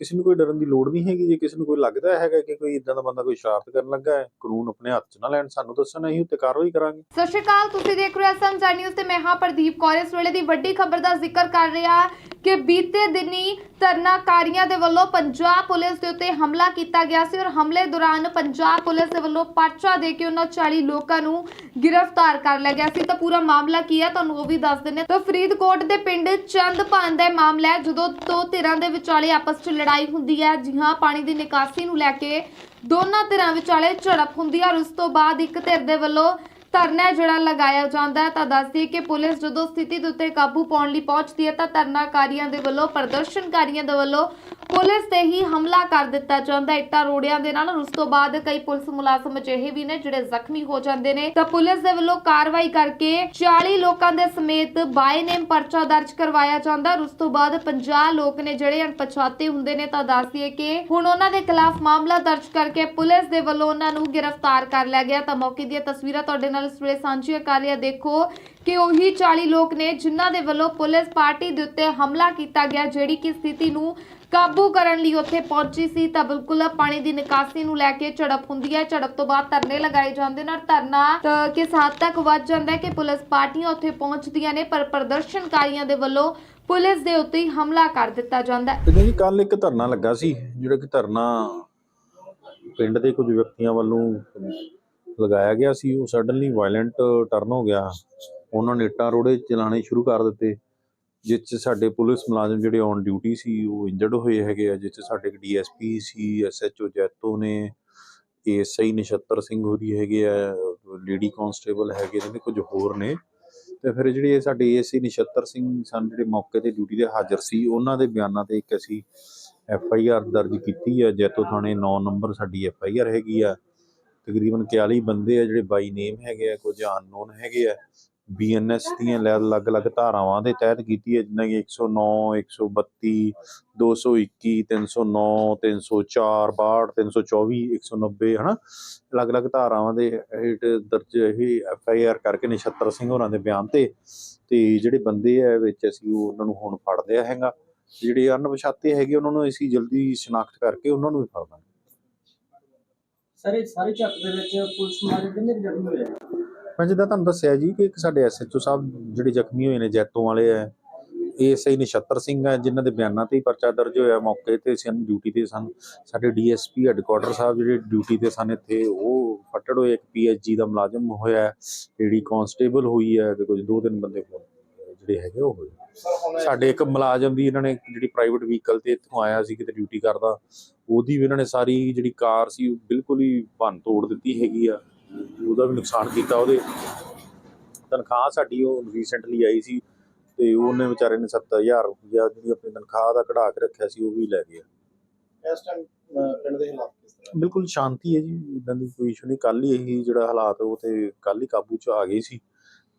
ਕਿਸੇ ਨੂੰ ਕੋਈ ਡਰਨ ਦੀ ਲੋੜ ਨਹੀਂ ਹੈਗੀ, ਜੇ ਕਿਸੇ ਨੂੰ ਕੋਈ ਲੱਗਦਾ ਹੈਗਾ ਕਿ ਕੋਈ ਇਦਾਂ ਦਾ ਬੰਦਾ ਕੋਈ ਸ਼ਰਾਰਤ ਕਰਨ ਲੱਗਾ ਹੈ, ਕਾਨੂੰਨ ਆਪਣੇ ਹੱਥ 'ਚ ਨਾ ਲੈਣ, ਸਾਨੂੰ ਦੱਸਣ ਅਸੀਂ ਉੱਤੇ ਕਾਰਵਾਈ ਕਰਾਂਗੇ। ਸਤਿ ਸ਼੍ਰੀ ਅਕਾਲ, ਤੁਸੀਂ ਦੇਖ ਰਹੇ ਹੋ ਐਸਐਮ ਨਿਊਜ਼ ਤੇ ਮੈਂ ਹਾਂ ਪ੍ਰਦੀਪ ਕੌਰ। ਇਸ ਵੇਲੇ ਦੀ ਵੱਡੀ ਖਬਰ ਦਾ ਜ਼ਿਕਰ ਕਰ ਰਿਹਾ ਕਿ ਬੀਤੇ ਦਿਨੀ ਧਰਨਾਕਾਰੀਆਂ ਦੇ ਵੱਲੋਂ ਪੰਜਾਬ ਪੁਲਿਸ ਦੇ ਉੱਤੇ ਹਮਲਾ ਕੀਤਾ ਗਿਆ ਸੀ ਔਰ ਹਮਲੇ ਦੌਰਾਨ ਪੰਜਾਬ ਪੁਲਿਸ ਦੇ ਵੱਲੋਂ ਪਰਚਾ ਦੇ ਕੇ ਉਹਨਾਂ 40 ਲੋਕਾਂ ਨੂੰ ਗ੍ਰਿਫਤਾਰ ਕਰ ਲਿਆ ਗਿਆ ਸੀ। ਤਾਂ ਪੂਰਾ ਮਾਮਲਾ ਕੀ ਹੈ, ਤੁਹਾਨੂੰ ਉਹ ਵੀ ਦੱਸ ਦਿੰਦੇ ਤਾਂ ਫਰੀਦਕੋਟ ਦੇ ਪਿੰਡ ਚੰਦਪਾਨ ਦਾ ਮਾਮਲਾ ਹੈ, ਜਦੋਂ ਦੋ ਧਿਰਾਂ ਦੇ ਵਿਚਾਲੇ ਆਪਸ 'ਚ ਲੜਾਈ ਹੁੰਦੀ ਹੈ ਜੀ ਹਾਂ ਪਾਣੀ ਦੀ ਨਿਕਾਸੀ ਨੂੰ ਲੈ ਕੇ ਦੋਨਾਂ ਧਿਰਾਂ ਵਿਚਾਲੇ ਝੜਪ ਹੁੰਦੀ ਹੈ ਔਰ ਉਸ ਤੋਂ ਬਾਅਦ ਇੱਕ ਧਿਰ ਦੇ ਵੱਲੋਂ ਧਰਨਾ ਜਿਹੜਾ ਲਗਾਇਆ ਜਾਂਦਾ ਹੈ। ਤਾਂ ਦੱਸਦੀ ਕਿ ਪੁਲਿਸ ਜਦੋਂ ਸਥਿਤੀ ਦੇ ਉੱਤੇ ਕਾਬੂ ਪਾਉਣ ਲਈ ਪਹੁੰਚਦੀ ਹੈ ਤਾਂ ਧਰਨਾਕਾਰੀਆਂ ਦੇ ਵੱਲੋਂ, ਪ੍ਰਦਰਸ਼ਨਕਾਰੀਆਂ ਦੇ ਵੱਲੋਂ ਪੁਲਿਸ ਤੇ ਹੀ ਹਮਲਾ ਕਰ ਦਿੱਤਾ ਜਾਂਦਾ ਇੱਟਾਂ ਰੋੜਿਆਂ ਦੇ ਨਾਲ। ਉਸ ਤੋਂ ਬਾਅਦ ਕਈ ਪੁਲਿਸ ਮੁਲਾਜ਼ਮ ਅਜਿਹੇ ਵੀ ਨੇ ਜਿਹੜੇ ਜ਼ਖਮੀ ਹੋ ਜਾਂਦੇ ਨੇ। ਤਾਂ ਪੁਲਿਸ ਦੇ ਵੱਲੋਂ ਕਾਰਵਾਈ ਕਰਕੇ 40 ਲੋਕਾਂ ਦੇ ਸਮੇਤ ਬਾਈ ਨੇਮ ਪਰਚਾ ਦਰਜ ਕਰਵਾਇਆ ਜਾਂਦਾ ਉਸ ਤੋਂ ਬਾਅਦ 50 ਲੋਕ ਨੇ ਜਿਹੜੇ ਅਣਪਛਾਤੇ ਹੁੰਦੇ ਨੇ ਤਾਂ ਦੱਸਦੀਏ ਕਿ ਹੁਣ ਉਹਨਾਂ ਦੇ ਖਿਲਾਫ ਮਾਮਲਾ ਦਰਜ ਕਰਕੇ ਪੁਲਿਸ ਦੇ ਵੱਲੋਂ ਉਹਨਾਂ ਨੂੰ ਗ੍ਰਿਫਤਾਰ ਕਰ ਲਿਆ ਗਿਆ। ਤਾਂ ਮੌਕੇ ਦੀਆਂ ਤਸਵੀਰਾਂ ਤੁਹਾਡੇ ਨਾਲ ਇਸ ਵੇਲੇ ਸਾਂਝੀਆਂ ਕਰ ਰਿਹਾ ਦੇਖੋ ਕਿ ਉਹੀ 40 ਲੋਕ ਨੇ ਜਿਨ੍ਹਾਂ ਦੇ ਵੱਲੋਂ ਪੁਲਿਸ ਪਾਰਟੀ ਦੇ ਉੱਤੇ ਹਮਲਾ ਕੀਤਾ ਗਿਆ, ਜਿਹੜੀ ਕਿ ਸਥਿਤੀ ਨੂੰ ਕਾਬੂ ਕਰਨ ਲਈ ਉੱਥੇ ਪਹੁੰਚੀ ਸੀ, ਤਾਂ ਬਿਲਕੁਲ ਪਾਣੀ ਦੀ ਨਿਕਾਸੀ ਨੂੰ ਲੈ ਕੇ ਝੜਪ ਹੁੰਦੀ ਹੈ। ਝੜਪ ਤੋਂ ਬਾਅਦ ਧਰਨੇ ਲਗਾਏ ਜਾਂਦੇ ਨੇ ਧਰਨਾ ਕਿਸ ਹੱਦ ਤੱਕ ਵੱਧ ਜਾਂਦਾ ਹੈ ਕਿ ਪੁਲਿਸ ਪਾਰਟੀਆਂ ਉੱਥੇ ਪਹੁੰਚਦੀਆਂ ਨੇ, ਪਰ ਪ੍ਰਦਰਸ਼ਨਕਾਰੀਆਂ ਦੇ ਵੱਲੋਂ ਪੁਲਿਸ ਦੇ ਉੱਤੇ ਹੀ ਹਮਲਾ ਕਰ ਦਿੱਤਾ ਜਾਂਦਾ ਹੈ। ਜੀ ਕੱਲ ਇੱਕ ਧਰਨਾ ਲੱਗਾ ਸੀ, ਜਿਹੜਾ ਕਿ ਧਰਨਾ ਪਿੰਡ ਦੇ ਕੁਝ ਵਿਅਕਤੀਆਂ ਵੱਲੋਂ ਲਗਾਇਆ ਗਿਆ ਸੀ। ਉਹ ਸਡਨਲੀ ਵਾਇਲੈਂਟ ਟਰਨ ਹੋ ਗਿਆ। ਉਹਨਾਂ ਨੇ ਇੱਟਾਂ ਰੋੜੇ ਚਲਾਣੇ ਸ਼ੁਰੂ ਕਰ ਦਿੱਤੇ। ਜਿਸ 'ਚ ਸਾਡੇ ਪੁਲਿਸ ਮੁਲਾਜ਼ਮ ਜਿਹੜੇ ਔਨ ਡਿਊਟੀ ਸੀ, ਉਹ ਇੰਜਰਡ ਹੋਏ ਹੈਗੇ ਆ, ਜਿਸ 'ਚ ਸਾਡੇ ਡੀਐਸਪੀ ਸੀ ਐਸਐਚਓ ਜੈਤੋ ਨੇ ਏਐਸਆਈ ਨਛੱਤਰ ਸਿੰਘ ਹੋਰੀ ਹੈਗੇ ਆ ਲੇਡੀ ਕਾਂਸਟੇਬਲ ਹੈਗੇ ਨੇ, ਕੁਝ ਹੋਰ ਨੇ। ਤੇ ਫਿਰ ਜਿਹੜੇ ਇਹ ਸਾਡੇ ਏਐਸਆਈ ਨਛੱਤਰ ਸਿੰਘ ਸਨ, ਜਿਹੜੇ ਮੌਕੇ ਤੇ ਡਿਊਟੀ ਤੇ ਹਾਜ਼ਰ ਸੀ, ਉਹਨਾਂ ਦੇ ਬਿਆਨਾਂ ਤੇ ਇੱਕ ਅਸੀਂ ਐਫ ਆਈ ਆਰ ਦਰਜ ਕੀਤੀ ਹੈ ਜੈਤੋ ਥਾਣੇ 9 ਨੰਬਰ ਸਾਡੀ ਐਫ ਆਈ ਆਰ ਹੈਗੀ ਆ। ਤਕਰੀਬਨ 41 ਬੰਦੇ ਆ ਜਿਹੜੇ ਬਾਈ ਨੇਮ ਹੈਗੇ ਆ, ਕੁਝ ਅਨਨੋਨ ਹੈਗੇ ਆ। ਬੀਐਨਐਸ ਦੀਆਂ ਅਲੱਗ-ਅਲੱਗ ਧਾਰਾਵਾਂ ਦੇ ਤਹਿਤ ਕੀਤੀ ਹੈ, ਜਿੱਦਾਂ ਕਿ 109 132 221 309 304 62 324 190 ਹਨਾ? ਅਲੱਗ-ਅਲੱਗ ਧਾਰਾਵਾਂ ਦੇ ਹੇਠ ਦਰਜ ਇਹ ਐਫ ਕਰਕੇ ਨਛੱਤਰ ਸਿੰਘ ਹੋਰਾਂ ਦੇ ਬਿਆਨ ਤੇ ਤੇ ਜਿਹੜੇ ਬੰਦੇ ਆ ਵਿੱਚ ਅਸੀਂ ਉਹਨਾਂ ਨੂੰ ਹੁਣ ਫੜ ਲਿਆ ਹੈਗਾ। ਜਿਹੜੇ ਅਣਪਛਾਤੇ ਹੈਗੇ, ਉਹਨਾਂ ਨੂੰ ਅਸੀਂ ਜਲਦੀ ਸ਼ਨਾਖਤ ਕਰਕੇ ਉਹਨਾਂ ਨੂੰ ਵੀ ਫੜ ਦਾਂਗੇ ਸਰ ਸਾਰੇ ਝੱਕ ਦੇ ਵਿੱਚ ਪੁਲਿਸ ਮੁਲਾਜ਼ਮ ਕਿੰਨੇ ਜ਼ਖਮੀ ਹੋਏ ਮੈਂ ਜਿੱਦਾਂ ਤੁਹਾਨੂੰ ਦੱਸਿਆ ਜੀ ਕਿ ਇੱਕ ਸਾਡੇ ਐਸਐਚਓ ਸਾਹਿਬ ਜਿਹੜੇ ਜ਼ਖਮੀ ਹੋਏ ਨੇ, ਜੈਤੋਂ ਵਾਲੇ ਆ ਏਐਸਆਈ ਨਛੱਤਰ ਸਿੰਘ ਆ, ਜਿਨ੍ਹਾਂ ਦੇ ਬਿਆਨਾਂ ਤੇ ਹੀ ਪਰਚਾ ਦਰਜ ਹੋਇਆ, ਮੌਕੇ ਤੇ ਸਨ ਡਿਊਟੀ ਤੇ ਸਨ। ਸਾਡੇ ਡੀਐਸਪੀ ਹੈੱਡਕੁਆਟਰ ਸਾਹਿਬ ਜਿਹੜੇ ਡਿਊਟੀ ਤੇ ਸਨ ਇੱਥੇ, ਉਹ ਫੱਟੜ ਹੋਏ, ਇੱਕ ਪੀਐਚਜੀ ਦਾ ਮੁਲਾਜ਼ਮ ਹੋਇਆ, ਜਿਹੜੀ ਕਾਂਸਟੇਬਲ ਹੋਈ ਹੈ ਤੇ ਕੁਝ ਦੋ ਤਿੰਨ ਬੰਦੇ ਹੋਰ ਜਿਹੜੇ ਹੈਗੇ ਉਹ ਹੋਏ। ਸਾਡੇ ਇੱਕ ਮੁਲਾਜ਼ਮ ਵੀ ਇਹਨਾਂ ਨੇ ਜਿਹੜੀ ਪ੍ਰਾਈਵੇਟ ਵਹੀਕਲ ਤੇ ਇੱਥੋਂ ਆਇਆ ਸੀ, ਕਿਤੇ ਡਿਊਟੀ ਕਰਦਾ, ਉਹਦੀ ਵੀ ਇਹਨਾਂ ਨੇ ਸਾਰੀ ਜਿਹੜੀ ਕਾਰ ਸੀ, ਉਹ ਬਿਲਕੁਲ ਹੀ ਭੰਨ ਤੋੜ ਦਿੱਤੀ ਹੈਗੀ ਆ। ਉਹਦਾ ਵੀ ਨੁਕਸਾਨ ਕੀਤਾ ਉਹਦੇ। ਤਨਖਾਹ ਸਾਡੀ ਉਹ ਰੀਸੈਂਟਲੀ ਆਈ ਸੀ ਤੇ ਉਹਨੇ ਵਿਚਾਰੇ ਨੇ 70000 ਰੁਪਇਆ ਜਿਹੜੀ ਆਪਣੀ ਤਨਖਾਹ ਦਾ ਕਢਾ ਕੇ ਰੱਖਿਆ ਸੀ ਉਹ ਵੀ ਲੈ ਗਿਆ। ਇਸ ਟਾਈਮ ਪਿੰਡ ਦੇ ਹਾਲਾਤ ਕਿਸ ਤਰ੍ਹਾਂ? ਬਿਲਕੁਲ ਸ਼ਾਂਤੀ ਹੈ ਜੀ ਇਦਾਂ ਦੀ ਕੋਈ ਇਸ਼ੂ ਨਹੀਂ। ਕੱਲ ਹੀ ਇਹੀ ਜਿਹੜਾ ਹਾਲਾਤ ਉਹ ਤੇ ਕੱਲ ਹੀ ਕਾਬੂ ਚ ਆ ਗਏ ਸੀ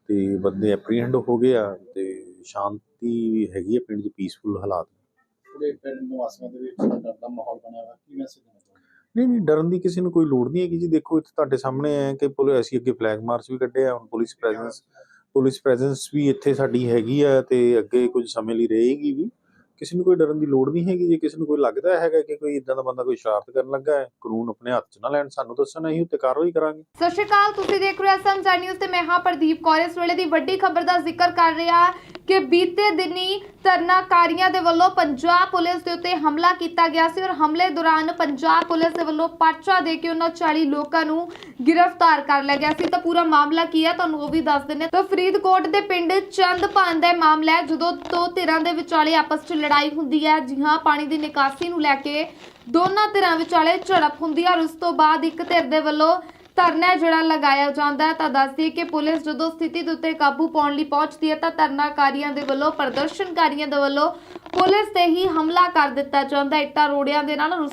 ਤੇ ਬੰਦੇ ਐਪਰੀਹੈਂਡ ਹੋ ਗਏ ਆ ਤੇ ਸ਼ਾਂਤੀ ਵੀ ਹੈਗੀ ਹੈ ਪਿੰਡ 'ਚ ਪੀਸਫੁਲ ਹਾਲਾਤ। ਪੂਰੇ ਪਿੰਡ ਨਿਵਾਸੀਆਂ ਦੇ ਵਿੱਚ ਡਰ ਦਾ ਮਾਹੌਲ ਬਣਿਆ ਹੋਇਆ। ਕੀ ਮੈਸੇਜ ਨਹੀਂ ਨਹੀਂ ਡਰਨ ਦੀ ਕਿਸੇ ਨੂੰ ਕੋਈ ਲੋੜ ਨਹੀਂ ਹੈਗੀ ਜੀ। ਦੇਖੋ ਇੱਥੇ ਤੁਹਾਡੇ ਸਾਹਮਣੇ ਹੈ ਕਿ ਪੁਲਿਸ ਅਸੀਂ ਅੱਗੇ ਫਲੈਗ ਮਾਰਚ ਵੀ ਕੱਢਿਆ ਹੁਣ ਪੁਲਿਸ ਪ੍ਰੈਜ਼ੈਂਸ ਪੁਲਿਸ ਪ੍ਰੈਜ਼ੈਂਸ ਵੀ ਇੱਥੇ ਸਾਡੀ ਹੈਗੀ ਆ ਤੇ ਅੱਗੇ ਕੁਝ ਸਮੇਂ ਲਈ ਰਹੇਗੀ ਵੀ। ਕਿਸੇ ਨੂੰ ਕੋਈ ਡਰਨ ਦੀ ਲੋੜ ਨਹੀਂ ਹੈਗੀ। ਜੇ ਕਿਸੇ ਨੂੰ ਕੋਈ ਲੱਗਦਾ ਹੈਗਾ ਕਿ ਕੋਈ ਇਦਾਂ ਦਾ ਬੰਦਾ ਕੋਈ ਸ਼ਰਾਰਤ ਕਰਨ ਲੱਗਾ ਹੈ ਕਾਨੂੰਨ ਆਪਣੇ ਹੱਥ 'ਚ ਨਾ ਲੈਣ ਸਾਨੂੰ ਦੱਸਣ ਅਸੀਂ ਉੱਤੇ ਕਾਰਵਾਈ ਕਰਾਂਗੇ। ਸਤਿ ਸ਼੍ਰੀ ਅਕਾਲ ਤੁਸੀਂ ਦੇਖ ਰਹੇ ਹੋ ਐਸਐਮ ਨਿਊਜ਼ ਤੇ ਮੈਂ ਹਾਂ ਪ੍ਰਦੀਪ ਕੌਰ। ਇਸ ਵੇਲੇ ਦੀ ਵੱਡੀ ਖਬਰ ਦਾ ਜ਼ਿਕਰ ਕਰ ਰਿਹਾ ਕਿ ਬੀਤੇ ਦਿਨੀ ਧਰਨਾਕਾਰੀਆਂ ਦੇ ਵੱਲੋਂ ਪੰਜਾਬ ਪੁਲਿਸ ਦੇ ਉੱਤੇ ਹਮਲਾ ਕੀਤਾ ਗਿਆ ਸੀ ਔਰ ਹਮਲੇ ਦੌਰਾਨ ਪੰਜਾਬ ਪੁਲਿਸ ਦੇ ਵੱਲੋਂ ਪਰਚਾ ਦੇ ਕੇ ਉਹਨਾਂ 40 ਲੋਕਾਂ ਨੂੰ ਗ੍ਰਿਫਤਾਰ ਕਰ ਲਿਆ ਗਿਆ ਸੀ। ਤਾਂ ਪੂਰਾ ਮਾਮਲਾ ਕੀ ਹੈ ਤੁਹਾਨੂੰ ਉਹ ਵੀ ਦੱਸ ਦਿੰਦੇ ਤਾਂ ਫਰੀਦਕੋਟ ਦੇ ਪਿੰਡ ਚੰਦਪਾਨ ਦਾ ਮਾਮਲਾ ਹੈ, ਜਦੋਂ ਦੋ ਧਿਰਾਂ ਦੇ ਵਿਚਾਲੇ ਆਪਸ 'ਚ ਲੜਾਈ ਹੁੰਦੀ ਹੈ ਜੀ ਹਾਂ ਪਾਣੀ ਦੀ ਨਿਕਾਸੀ ਨੂੰ ਲੈ ਕੇ ਦੋਨਾਂ ਧਿਰਾਂ ਵਿਚਾਲੇ ਝੜਪ ਹੁੰਦੀ ਹੈ ਔਰ ਉਸ ਤੋਂ ਬਾਅਦ ਇੱਕ ਧਿਰ ਦੇ ਵੱਲੋਂ ਧਰਨਾ ਜਿਹੜਾ ਲਗਾਇਆ ਜਾਂਦਾ ਹੈ, ਤਾਂ ਦੱਸਦੀ ਕਿ ਪੁਲਿਸ ਜਦੋਂ ਸਥਿਤੀ ਦੇ ਉੱਤੇ ਕਾਬੂ ਪਾਉਣ ਲਈ ਪਹੁੰਚਦੀ ਹੈ, ਤਾਂ ਧਰਨਾਕਾਰੀਆਂ ਦੇ ਵੱਲੋਂ, ਪ੍ਰਦਰਸ਼ਨਕਾਰੀਆਂ ਦੇ ਵੱਲੋਂ ਪੁਲਿਸ ਤੇ ਹੀ ਹਮਲਾ ਕਰ ਦਿੱਤਾ ਜਾਂਦਾ ਇੱਟਾਂ ਰੋੜਿਆਂ ਦੇ ਨਾਲ ਔਰ